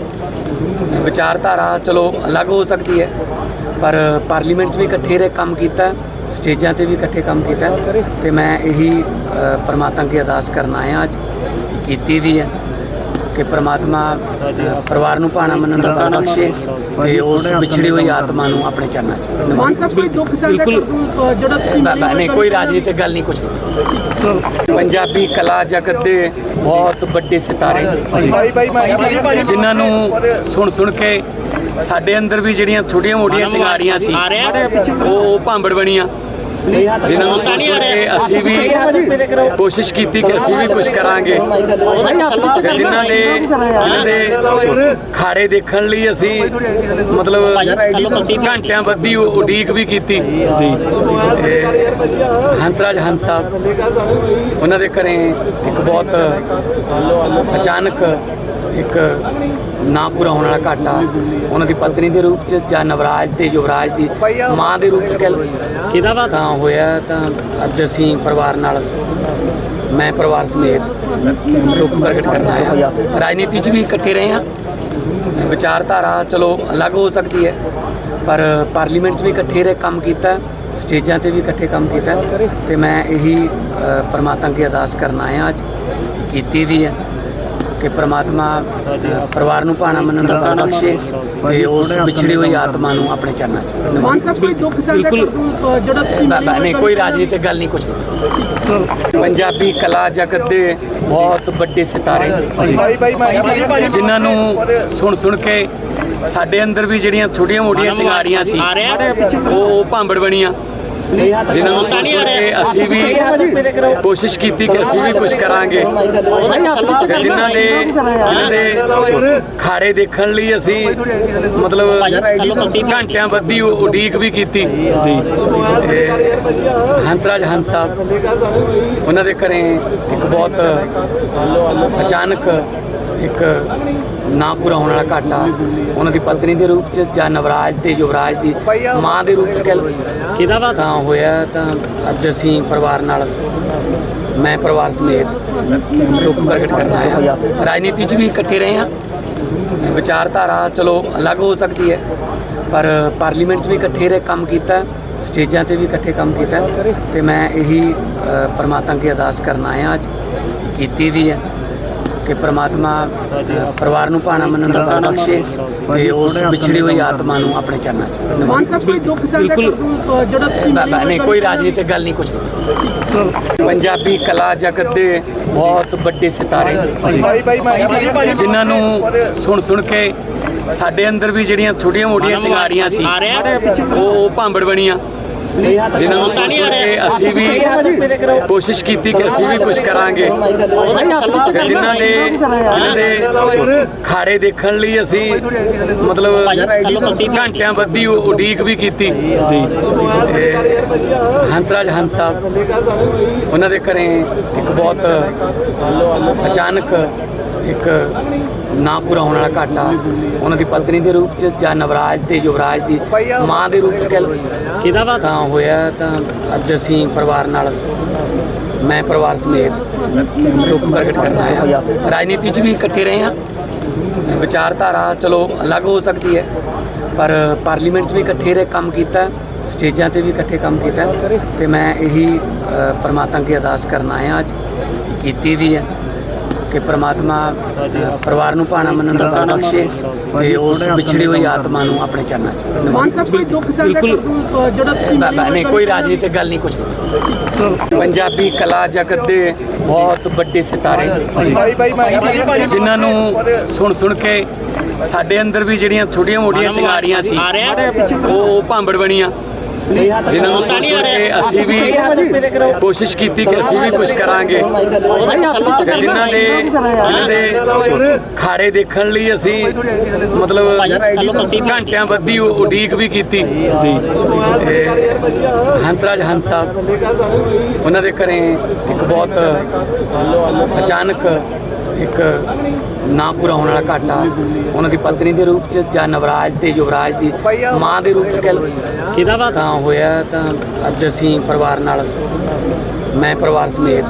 ਵਿਚਾਰਧਾਰਾ ਚਲੋ ਅਲੱਗ ਹੋ ਸਕਦੀ ਹੈ। ਪਰ ਪਾਰਲੀਮੈਂਟ 'ਚ ਵੀ ਇਕੱਠੇ ਰਹੇ ਕੰਮ ਕੀਤਾ। ਸਟੇਜਾਂ ਤੇ ਵੀ ਇਕੱਠੇ ਕੰਮ ਕੀਤਾ। ਤੇ ਮੈਂ ਇਹੀ ਪ੍ਰਮਾਤਮਾ ਅੱਗੇ ਅਰਦਾਸ ਕਰਨ ਆਇਆ ਅੱਜ। ਕੀਤੀ ਵੀ ਹੈ। ਕਿ ਪ੍ਰਮਾਤਮਾ ਅ, ਪਰਿਵਾਰ ਨੂੰ ਪਾਣਾ ਮੰਨਣ ਦਾ ਬਲ ਬਖਸ਼ੇ ਤੇ ਉਸ ਵਿਛੜੀ ਹੋਈ ਆਤਮਾ ਨੂੰ ਆਪਣੇ ਚਰਨਾਂ 'ਚ ਮਾਨ ਸਾਹਿਬ ਕੋਈ ਦੁੱਖ ਸਾਂਝਾ ਕਰ ਅ, ਜਿਹੜਾ ਤੁਸੀਂ ਬਾਬਾ ਨਹੀਂ ਕੋਈ ਰਾਜਨੀਤਿਕ ਗੱਲ ਨਹੀਂ ਕੁਛ ਨਹੀਂ। ਪੰਜਾਬੀ ਕਲਾ ਜਗਤ ਦੇ ਬਹੁਤ ਵੱਡੇ ਸਿਤਾਰੇ ਜਿਨ੍ਹਾਂ ਨੂੰ ਸੁਣ ਸੁਣ ਕੇ ਸਾਡੇ ਅੰਦਰ ਵੀ ਜਿਹੜੀਆਂ ਛੋਟੀਆਂ ਮੋਟੀਆਂ ਚਿੰਗਾਰੀਆਂ ਸੀ ਉਹ ਭਾਂਬੜ ਬਣੀਆਂ। ਜਿਨ੍ਹਾਂ ਨੂੰ ਸੁਣ ਸੁਣ ਕੇ ਅਸੀਂ ਵੀ ਕੋਸ਼ਿਸ਼ ਕੀਤੀ ਕਿ ਅਸੀਂ ਵੀ ਕੁਝ ਕਰਾਂਗੇ। ਜਿਨ੍ਹਾਂ ਦੇ ਜਿਨ੍ਹਾਂ ਦੇ ਖਾੜੇ ਦੇਖਣ ਲਈ ਅਸੀਂ ਮਤਲਬ ਘੰਟਿਆਂ ਬੱਧੀ ਉਡੀਕ ਵੀ ਕੀਤੀ। ਤੇ ਹੰਸਰਾਜ ਹੰਸ ਸਾਹਿਬ, ਉਹਨਾਂ ਦੇ ਘਰੇ ਇੱਕ ਬਹੁਤ ਅਚਾਨਕ ਇੱਕ ਨਾ ਪੂਰਾ ਹੋਣ ਵਾਲਾ ਘਾਟਾ ਉਹਨਾਂ ਦੀ ਪਤਨੀ ਦੇ ਰੂਪ ਚ ਜਾਂ ਨਵਰਾਜ ਤੇ ਯੁਵਰਾਜ ਦੀ ਮਾਂ ਦੇ ਰੂਪ ਚ ਕਿਹਦਾ ਵਾ ਤਾਂ ਹੋਇਆ ਤਾਂ ਅੱਜ ਅਸੀਂ ਪਰਿਵਾਰ ਨਾਲ ਮੈਂ ਪਰਿਵਾਰ ਸਮੇਤ ਦੁੱਖ ਪ੍ਰਗਟ ਕਰਨ ਆਇਆ। ਰਾਜਨੀਤੀ 'ਚ ਵੀ ਇਕੱਠੇ ਰਹੇ ਹਾਂ। ਵਿਚਾਰਧਾਰਾ ਚਲੋ ਅਲੱਗ ਹੋ ਸਕਦੀ ਹੈ ਪਰ ਪਾਰਲੀਮੈਂਟ 'ਚ ਵੀ ਇਕੱਠੇ ਰਹੇ ਕੰਮ ਕੀਤਾ ਸਟੇਜਾਂ ਤੇ ਵੀ ਇਕੱਠੇ ਕੰਮ ਕੀਤਾ। ਤੇ ਮੈਂ ਇਹੀ ਪ੍ਰਮਾਤਮਾ ਅੱਗੇ ਅਰਦਾਸ ਕਰਨ ਆਇਆ ਅੱਜ। ਕੀਤੀ ਵੀ ਹੈ। ਕਿ ਪ੍ਰਮਾਤਮਾ ਅ, ਪਰਿਵਾਰ ਨੂੰ ਪਾਣਾ ਮੰਨਣ ਦਾ ਬਲ ਬਖਸ਼ੇ ਤੇ ਉਸ ਵਿਛੜੀ ਹੋਈ ਆਤਮਾ ਨੂੰ ਆਪਣੇ ਚਰਨਾਂ 'ਚ ਮਾਨ ਨਿਵਾਸ ਸਾਹਿਬ ਕੋਈ ਦੁੱਖ ਸਾਂਝਾ ਕਰ ਦੂ ਜਿਹੜਾ ਤੁਸੀਂ ਨਹੀਂ ਕੋਈ ਰਾਜਨੀਤਿਕ ਗੱਲ ਨਹੀਂ ਕੁਛ ਨਹੀਂ। ਪੰਜਾਬੀ ਕਲਾ ਜਗਤ ਦੇ ਬਹੁਤ ਵੱਡੇ ਸਿਤਾਰੇ ਜਿਨ੍ਹਾਂ ਨੂੰ ਸੁਣ ਸੁਣ ਕੇ ਸਾਡੇ ਅੰਦਰ ਵੀ ਜਿਹੜੀਆਂ ਛੋਟੀਆਂ ਮੋਟੀਆਂ ਚਿੰਗਾਰੀਆਂ ਸੀ ਉਹ ਭਾਂਬੜ ਬਣੀਆਂ। ਜਿਨ੍ਹਾਂ ਨੂੰ ਸੁਣ ਸੋਚ ਕੇ ਅਸੀਂ ਵੀ ਕੋਸ਼ਿਸ਼ ਕੀਤੀ ਕਿ ਅਸੀਂ ਵੀ ਕੁਝ ਕਰਾਂਗੇ। ਤੇ ਜਿਨ੍ਹਾਂ ਦੇ ਜਿਨ੍ਹਾਂ ਦੇ ਖਾੜੇ ਦੇਖਣ ਲਈ ਅਸੀਂ ਮਤਲਬ ਘੰਟਿਆਂ ਬੱਧੀ ਉਡੀਕ ਵੀ ਕੀਤੀ। ਤੇ ਹੰਸਰਾਜ ਹੰਸ ਸਾਹਿਬ, ਉਹਨਾਂ ਦੇ ਘਰੇ ਇੱਕ ਬਹੁਤ ਅਚਾਨਕ ਇੱਕ ਨਾ ਪੂਰਾ ਹੋਣ ਵਾਲਾ ਘਾਟਾ, ਉਹਨਾਂ ਦੀ ਪਤਨੀ ਦੇ ਰੂਪ ਚ ਜਾਂ ਨਵਰਾਜ ਤੇ ਯੁਵਰਾਜ ਦੀ ਮਾਂ ਦੇ ਰੂਪ ਚ ਕਹਿ ਲਓ। ਕਿਹਦਾ ਵਾ? ਤਾਂ ਹੋਇਆ ਤਾਂ ਅੱਜ ਅਸੀਂ ਪਰਿਵਾਰ ਨਾਲ, ਮੈਂ ਪਰਿਵਾਰ ਸਮੇਤ ਦੁੱਖ ਪ੍ਰਗਟ ਕਰਨਾ ਆਇਆ ਰਾਜਨੀਤੀ 'ਚ ਵੀ ਇਕੱਠੇ ਰਹੇ ਹਾਂ। ਵਿਚਾਰਧਾਰਾ ਚਲੋ ਅਲੱਗ ਹੋ ਸਕਦੀ ਹੈ, ਪਰ ਪਾਰਲੀਮੈਂਟ 'ਚ ਵੀ ਇਕੱਠੇ ਰਹੇ, ਕੰਮ ਕੀਤਾ, ਸਟੇਜਾਂ ਤੇ ਵੀ ਇਕੱਠੇ ਕੰਮ ਕੀਤਾ। ਤੇ ਮੈਂ ਇਹੀ ਪਰਮਾਤਮਾ ਪ੍ਰਮਾਤਮਾ ਅੱਗੇ ਅਰਦਾਸ ਕਰਨਾ ਆਇਆ ਅੱਜ। ਕੀਤੀ ਵੀ ਹੈ। ਕਿ ਪ੍ਰਮਾਤਮਾ ਅ, ਪਰਿਵਾਰ ਨੂੰ ਪਾਣਾ ਮੰਨਣ ਦਾ ਬਲ ਬਖਸ਼ੇ ਤੇ ਉਸ ਵਿਛੜੀ ਹੋਈ ਆਤਮਾ ਨੂੰ ਆਪਣੇ ਚਰਨਾਂ 'ਚ ਮਾਨ ਸਾਹਿਬ ਕੋਈ ਦੁੱਖ ਸਾਂਝਾ ਕਰ ਦੂੰ ਜਿਹੜਾ ਤੁਸੀਂ ਬਾਬਾ ਨਹੀਂ ਕੋਈ ਰਾਜਨੀਤਿਕ ਗੱਲ ਨਹੀਂ ਕੁਛ ਨਹੀਂ। ਪੰਜਾਬੀ ਕਲਾ ਜਗਤ ਦੇ ਬਹੁਤ ਵੱਡੇ ਸਿਤਾਰੇ। ਜਿਨ੍ਹਾਂ ਨੂੰ ਸੁਣ ਸੁਣ ਕੇ ਸਾਡੇ ਅੰਦਰ ਵੀ ਜਿਹੜੀਆਂ ਛੋਟੀਆਂ ਮੋਟੀਆਂ ਚਿੰਗਾਰੀਆਂ ਸੀ ਉਹ ਭਾਂਬੜ ਬਣੀਆਂ। ਜਿਨ੍ਹਾਂ ਨੂੰ ਸੁਣ ਸੁਣ ਕੇ ਅਸੀਂ ਵੀ ਕੋਸ਼ਿਸ਼ ਕੀਤੀ ਕਿ ਅਸੀਂ ਵੀ ਕੁਝ ਕਰਾਂਗੇ। ਜਿਨ੍ਹਾਂ ਦੇ ਜਿਨ੍ਹਾਂ ਦੇ ਖਾੜੇ ਦੇਖਣ ਲਈ ਅਸੀਂ ਮਤਲਬ ਘੰਟਿਆਂ ਬੱਧੀ ਉਡੀਕ ਵੀ ਕੀਤੀ। ਤੇ ਹੰਸਰਾਜ ਹੰਸ ਸਾਹਿਬ, ਉਹਨਾਂ ਦੇ ਘਰੇ ਇੱਕ ਬਹੁਤ ਅਚਾਨਕ ਇੱਕ ਨਾ ਪੂਰਾ ਹੋਣ ਵਾਲਾ ਘਾਟਾ। ਉਹਨਾਂ ਦੀ ਪਤਨੀ ਦੇ ਰੂਪ ਚ ਜਾਂ ਨਵਰਾਜ ਤੇ ਯੁਵਰਾਜ ਦੀ ਮਾਂ ਦੇ ਰੂਪ ਚ ਕਿਹਦਾ ਵਾ ਤਾਂ ਹੋਇਆ ਤਾਂ ਅੱਜ ਅਸੀਂ ਪਰਿਵਾਰ ਨਾਲ। ਮੈਂ ਪਰਿਵਾਰ ਸਮੇਤ ਦੁੱਖ ਪ੍ਰਗਟ ਕਰਨ ਆਇਆ। ਰਾਜਨੀਤੀ 'ਚ ਵੀ ਇਕੱਠੇ ਰਹੇ ਹਾਂ। ਵਿਚਾਰਧਾਰਾ ਚਲੋ ਅਲੱਗ ਹੋ ਸਕਦੀ ਹੈ ਪਰ ਪਾਰਲੀਮੈਂਟ 'ਚ ਵੀ ਇਕੱਠੇ ਰਹੇ ਕੰਮ ਕੀਤਾ। ਸਟੇਜਾਂ ਤੇ ਵੀ ਇਕੱਠੇ ਕੰਮ ਕੀਤਾ। ਤੇ ਮੈਂ ਇਹੀ ਪ੍ਰਮਾਤਮਾ ਅੱਗੇ ਅਰਦਾਸ ਕਰਨ ਆਇਆ ਅੱਜ। ਕੀਤੀ ਵੀ ਹੈ। ਕਿ ਪ੍ਰਮਾਤਮਾ ਪਰਿਵਾਰ ਨੂੰ ਪਾਣਾ ਮੰਨਣ ਦਾ ਬਲ ਬਖਸ਼ੇ ਤੇ ਉਸ ਵਿਛੜੀ ਹੋਈ ਆਤਮਾ ਨੂੰ ਆਪਣੇ ਚਰਨਾਂ 'ਚ ਮਾਨ ਸਾਹਿਬ ਕੋਈ ਦੁੱਖ ਸਾਂਝਾ ਕਰ ਦੂੰ ਜਿਹੜਾ ਤੁਸੀਂ ਨਹੀਂ ਕੋਈ ਰਾਜਨੀਤਿਕ ਗੱਲ ਨਹੀਂ ਕੁਛ ਪੰਜਾਬੀ ਕਲਾ ਜਗਤ ਦੇ ਬਹੁਤ ਵੱਡੇ ਸਿਤਾਰੇ ਜਿਨ੍ਹਾਂ ਨੂੰ ਸੁਣ ਸੁਣ ਕੇ ਸਾਡੇ ਅੰਦਰ ਵੀ ਜਿਹੜੀਆਂ ਛੋਟੀਆਂ ਮੋਟੀਆਂ ਚਿੰਗਾਰੀਆਂ ਸੀ ਉਹ ਭਾਂਬੜ ਬਣੀਆਂ। ਜਿਨ੍ਹਾਂ ਨੂੰ ਸੁਣ ਸੁਣ ਕੇ ਅਸੀਂ ਵੀ ਕੋਸ਼ਿਸ਼ ਕੀਤੀ ਕਿ ਅਸੀਂ ਵੀ ਕੁਝ ਕਰਾਂਗੇ। ਜਿਨ੍ਹਾਂ ਦੇ ਜਿਨ੍ਹਾਂ ਦੇ ਖਾੜੇ ਦੇਖਣ ਲਈ ਅਸੀਂ ਮਤਲਬ ਘੰਟਿਆਂ ਬੱਧੀ ਉਡੀਕ ਵੀ ਕੀਤੀ। ਤੇ ਹੰਸਰਾਜ ਹੰਸ ਸਾਹਿਬ ਉਹਨਾਂ ਦੇ ਘਰੇ ਇੱਕ ਬਹੁਤ ਅਚਾਨਕ ਇੱਕ ਨਾ ਪੂਰਾ ਹੋਣ ਵਾਲਾ ਘਾਟਾ। ਉਹਨਾਂ ਦੀ ਪਤਨੀ ਦੇ ਰੂਪ ਚ ਜਾਂ ਨਵਰਾਜ ਤੇ ਯੁਵਰਾਜ ਦੀ ਮਾਂ ਦੇ ਰੂਪ ਚ ਕਹਿ ਲਓ। ਕਿਹਦਾ ਵਾ? ਤਾਂ ਹੋਇਆ ਤਾਂ ਅੱਜ ਅਸੀਂ ਪਰਿਵਾਰ ਨਾਲ ਮੈਂ ਪਰਿਵਾਰ ਸਮੇਤ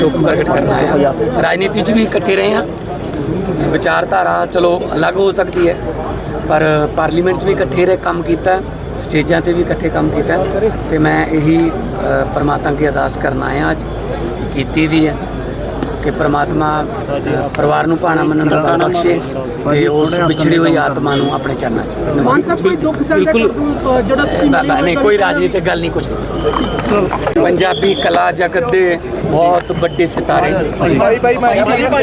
ਦੁੱਖ ਪ੍ਰਗਟ ਕਰਨ ਆਇਆ। ਰਾਜਨੀਤੀ 'ਚ ਵੀ ਇਕੱਠੇ ਰਹੇ ਹਾਂ। ਵਿਚਾਰਧਾਰਾ ਚਲੋ ਅਲੱਗ ਹੋ ਸਕਦੀ ਹੈ ਪਰ ਪਾਰਲੀਮੈਂਟ 'ਚ ਵੀ ਇਕੱਠੇ ਰਹੇ ਕੰਮ ਕੀਤਾ। ਸਟੇਜਾਂ ਤੇ ਵੀ ਇਕੱਠੇ ਕੰਮ ਕੀਤਾ। ਤੇ ਮੈਂ ਇਹੀ ਪ੍ਰਮਾਤਮਾ ਅੱਗੇ ਅਰਦਾਸ ਕਰਨ ਆਇਆ ਅੱਜ। ਕੀਤੀ ਵੀ ਹੈ। ਕਿ ਪ੍ਰਮਾਤਮਾ ਪਰਿਵਾਰ ਨੂੰ ਪਾਣਾ ਮੰਨਣ ਦਾ ਬਲ ਬਖਸ਼ੇ ਤੇ ਉਸ ਵਿਛੜੀ ਹੋਈ ਆਤਮਾ ਨੂੰ ਆਪਣੇ ਚਰਨਾਂ 'ਚ ਮਾਨ ਸਾਹਿਬ ਕੋਈ ਦੁੱਖ ਦੂੰ ਜਿਹੜਾ ਤੁਸੀਂ ਨਹੀਂ ਕੋਈ ਰਾਜਨੀਤਿਕ ਗੱਲ ਨਹੀਂ ਕੁਛ ਪੰਜਾਬੀ ਕਲਾ ਜਗਤ ਦੇ ਬਹੁਤ ਵੱਡੇ ਸਿਤਾਰੇ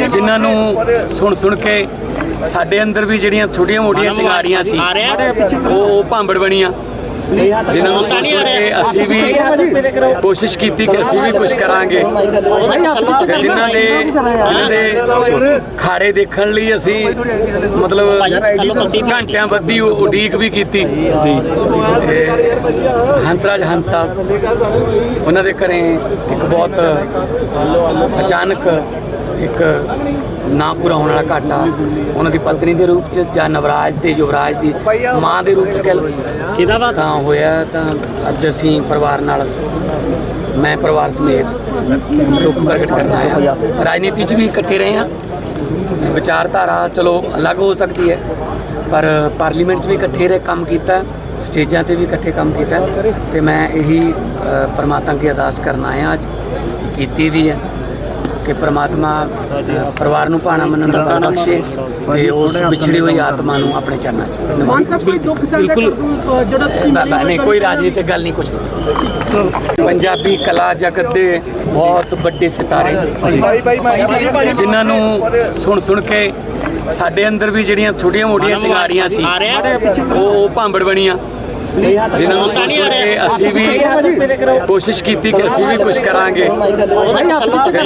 ਜਿਨ੍ਹਾਂ ਨੂੰ ਸੁਣ ਸੁਣ ਕੇ ਸਾਡੇ ਅੰਦਰ ਵੀ ਜਿਹੜੀਆਂ ਛੋਟੀਆਂ ਮੋਟੀਆਂ ਚਿੰਗਾਰੀਆਂ ਸੀ ਉਹ ਭਾਂਬੜ ਬਣੀਆਂ। ਜਿਨ੍ਹਾਂ ਨੂੰ ਸੁਣ ਸੁਣ ਕੇ ਅਸੀਂ ਵੀ ਕੋਸ਼ਿਸ਼ ਕੀਤੀ ਕਿ ਅਸੀਂ ਵੀ ਕੁਝ ਕਰਾਂਗੇ। ਜਿਨ੍ਹਾਂ ਦੇ ਜਿਨ੍ਹਾਂ ਦੇ ਖਾੜੇ ਦੇਖਣ ਲਈ ਅਸੀਂ ਮਤਲਬ ਘੰਟਿਆਂ ਬੱਧੀ ਉਡੀਕ ਵੀ ਕੀਤੀ। ਤੇ ਹੰਸਰਾਜ ਹੰਸ ਸਾਹਿਬ, ਉਹਨਾਂ ਦੇ ਘਰੇ ਇੱਕ ਬਹੁਤ ਅਚਾਨਕ ਇੱਕ ਨਾ ਪੂਰਾ ਹੋਣ ਵਾਲਾ ਘਾਟਾ, ਉਹਨਾਂ ਦੀ ਪਤਨੀ ਦੇ ਰੂਪ ਚ ਜਾਂ ਨਵਰਾਜ ਤੇ ਯੁਵਰਾਜ ਦੀ ਮਾਂ ਦੇ ਰੂਪ ਚ ਕਹਿ ਲਓ। ਕਿਹਦਾ ਵਾ? ਤਾਂ ਹੋਇਆ ਤਾਂ ਅੱਜ ਅਸੀਂ ਪਰਿਵਾਰ ਨਾਲ, ਮੈਂ ਪਰਿਵਾਰ ਸਮੇਤ ਦੁੱਖ ਪ੍ਰਗਟ ਕਰਨ ਆਇਆ। ਰਾਜਨੀਤੀ 'ਚ ਵੀ ਇਕੱਠੇ ਰਹੇ ਹਾਂ। ਵਿਚਾਰਧਾਰਾ ਚਲੋ ਅਲੱਗ ਹੋ ਸਕਦੀ ਹੈ, ਪਰ ਪਾਰਲੀਮੈਂਟ 'ਚ ਵੀ ਇਕੱਠੇ ਰਹੇ, ਕੰਮ ਕੀਤਾ, ਸਟੇਜਾਂ ਤੇ ਵੀ ਇਕੱਠੇ ਕੰਮ ਕੀਤਾ। ਤੇ ਮੈਂ ਇਹੀ ਪਰਮਾਤਮਾ ਪ੍ਰਮਾਤਮਾ ਅੱਗੇ ਅਰਦਾਸ ਕਰਨ ਆਇਆ ਅੱਜ। ਕੀਤੀ ਵੀ ਹੈ। ਕਿ ਪ੍ਰਮਾਤਮਾ ਪਰਿਵਾਰ ਨੂੰ ਪਾਣਾ ਮੰਨਣ ਦਾ ਬਲ ਬਖਸ਼ੇ ਤੇ ਉਸ ਵਿਛੜੀ ਹੋਈ ਆਤਮਾ ਨੂੰ ਆਪਣੇ ਚਰਨਾਂ 'ਚ ਮਾਨ ਸਾਹਿਬ ਕੋਈ ਦੁੱਖ ਸਾਂਝਾ ਜਿਹੜਾ ਤੁਸੀਂ ਨਹੀਂ ਕੋਈ ਰਾਜਨੀਤਿਕ ਗੱਲ ਨਹੀਂ ਕੁਛ ਪੰਜਾਬੀ ਕਲਾ ਜਗਤ ਦੇ ਬਹੁਤ ਵੱਡੇ ਸਿਤਾਰੇ ਜਿਨ੍ਹਾਂ ਨੂੰ ਸੁਣ ਸੁਣ ਕੇ ਸਾਡੇ ਅੰਦਰ ਵੀ ਜਿਹੜੀਆਂ ਛੋਟੀਆਂ ਮੋਟੀਆਂ ਚਿੰਗਾਰੀਆਂ ਸੀ ਉਹ ਭਾਂਬੜ ਬਣੀਆਂ। ਜਿਨ੍ਹਾਂ ਨੂੰ ਸੁਣ ਸੁਣ ਕੇ ਅਸੀਂ ਵੀ ਕੋਸ਼ਿਸ਼ ਕੀਤੀ ਕਿ ਅਸੀਂ ਵੀ ਕੁਝ ਕਰਾਂਗੇ।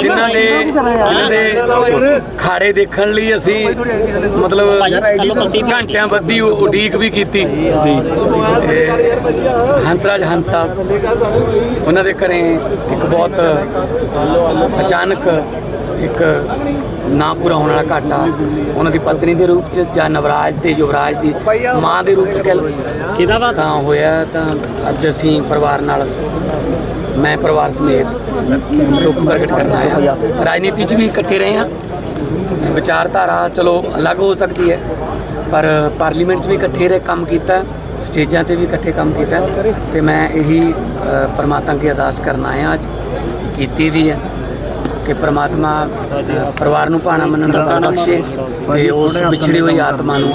ਜਿਨ੍ਹਾਂ ਦੇ ਜਿਨ੍ਹਾਂ ਦੇ ਖਾੜੇ ਦੇਖਣ ਲਈ ਅਸੀਂ ਮਤਲਬ ਘੰਟਿਆਂ ਬੱਧੀ ਉਡੀਕ ਵੀ ਕੀਤੀ। ਤੇ ਹੰਸਰਾਜ ਹੰਸ ਸਾਹਿਬ ਉਹਨਾਂ ਦੇ ਘਰੇ ਇੱਕ ਬਹੁਤ ਅਚਾਨਕ ਇੱਕ ਨਾ ਪੂਰਾ ਹੋਣ ਵਾਲਾ ਘਾਟਾ ਉਹਨਾਂ ਦੀ ਪਤਨੀ ਦੇ ਰੂਪ ਚ ਜਾਂ ਨਵਰਾਜ ਤੇ ਯੁਵਰਾਜ ਦੀ ਮਾਂ ਦੇ ਰੂਪ ਚ ਕਹਿ ਲਓ। ਕਿਹਦਾ ਵਾ? ਤਾਂ ਹੋਇਆ ਤਾਂ ਅੱਜ ਅਸੀਂ ਪਰਿਵਾਰ ਨਾਲ ਮੈਂ ਪਰਿਵਾਰ ਸਮੇਤ ਦੁੱਖ ਪ੍ਰਗਟ ਕਰਨ ਆਇਆ। ਰਾਜਨੀਤੀ 'ਚ ਵੀ ਇਕੱਠੇ ਰਹੇ ਹਾਂ। ਵਿਚਾਰਧਾਰਾ ਚਲੋ ਅਲੱਗ ਹੋ ਸਕਦੀ ਹੈ ਪਰ ਪਾਰਲੀਮੈਂਟ 'ਚ ਵੀ ਇਕੱਠੇ ਰਹੇ ਕੰਮ ਕੀਤਾ ਸਟੇਜਾਂ ਤੇ ਵੀ ਇਕੱਠੇ ਕੰਮ ਕੀਤਾ। ਤੇ ਮੈਂ ਇਹੀ ਪ੍ਰਮਾਤਮਾ ਅੱਗੇ ਅਰਦਾਸ ਕਰਨ ਆਇਆ ਅੱਜ। ਕੀਤੀ ਵੀ ਹੈ। ਕਿ ਪ੍ਰਮਾਤਮਾ ਪਰਿਵਾਰ ਨੂੰ ਪਾਣਾ ਮੰਨਣ ਦਾ ਬਖਸ਼ੇ ਤੇ ਉਸ ਵਿਛੜੀ ਹੋਈ ਆਤਮਾ ਨੂੰ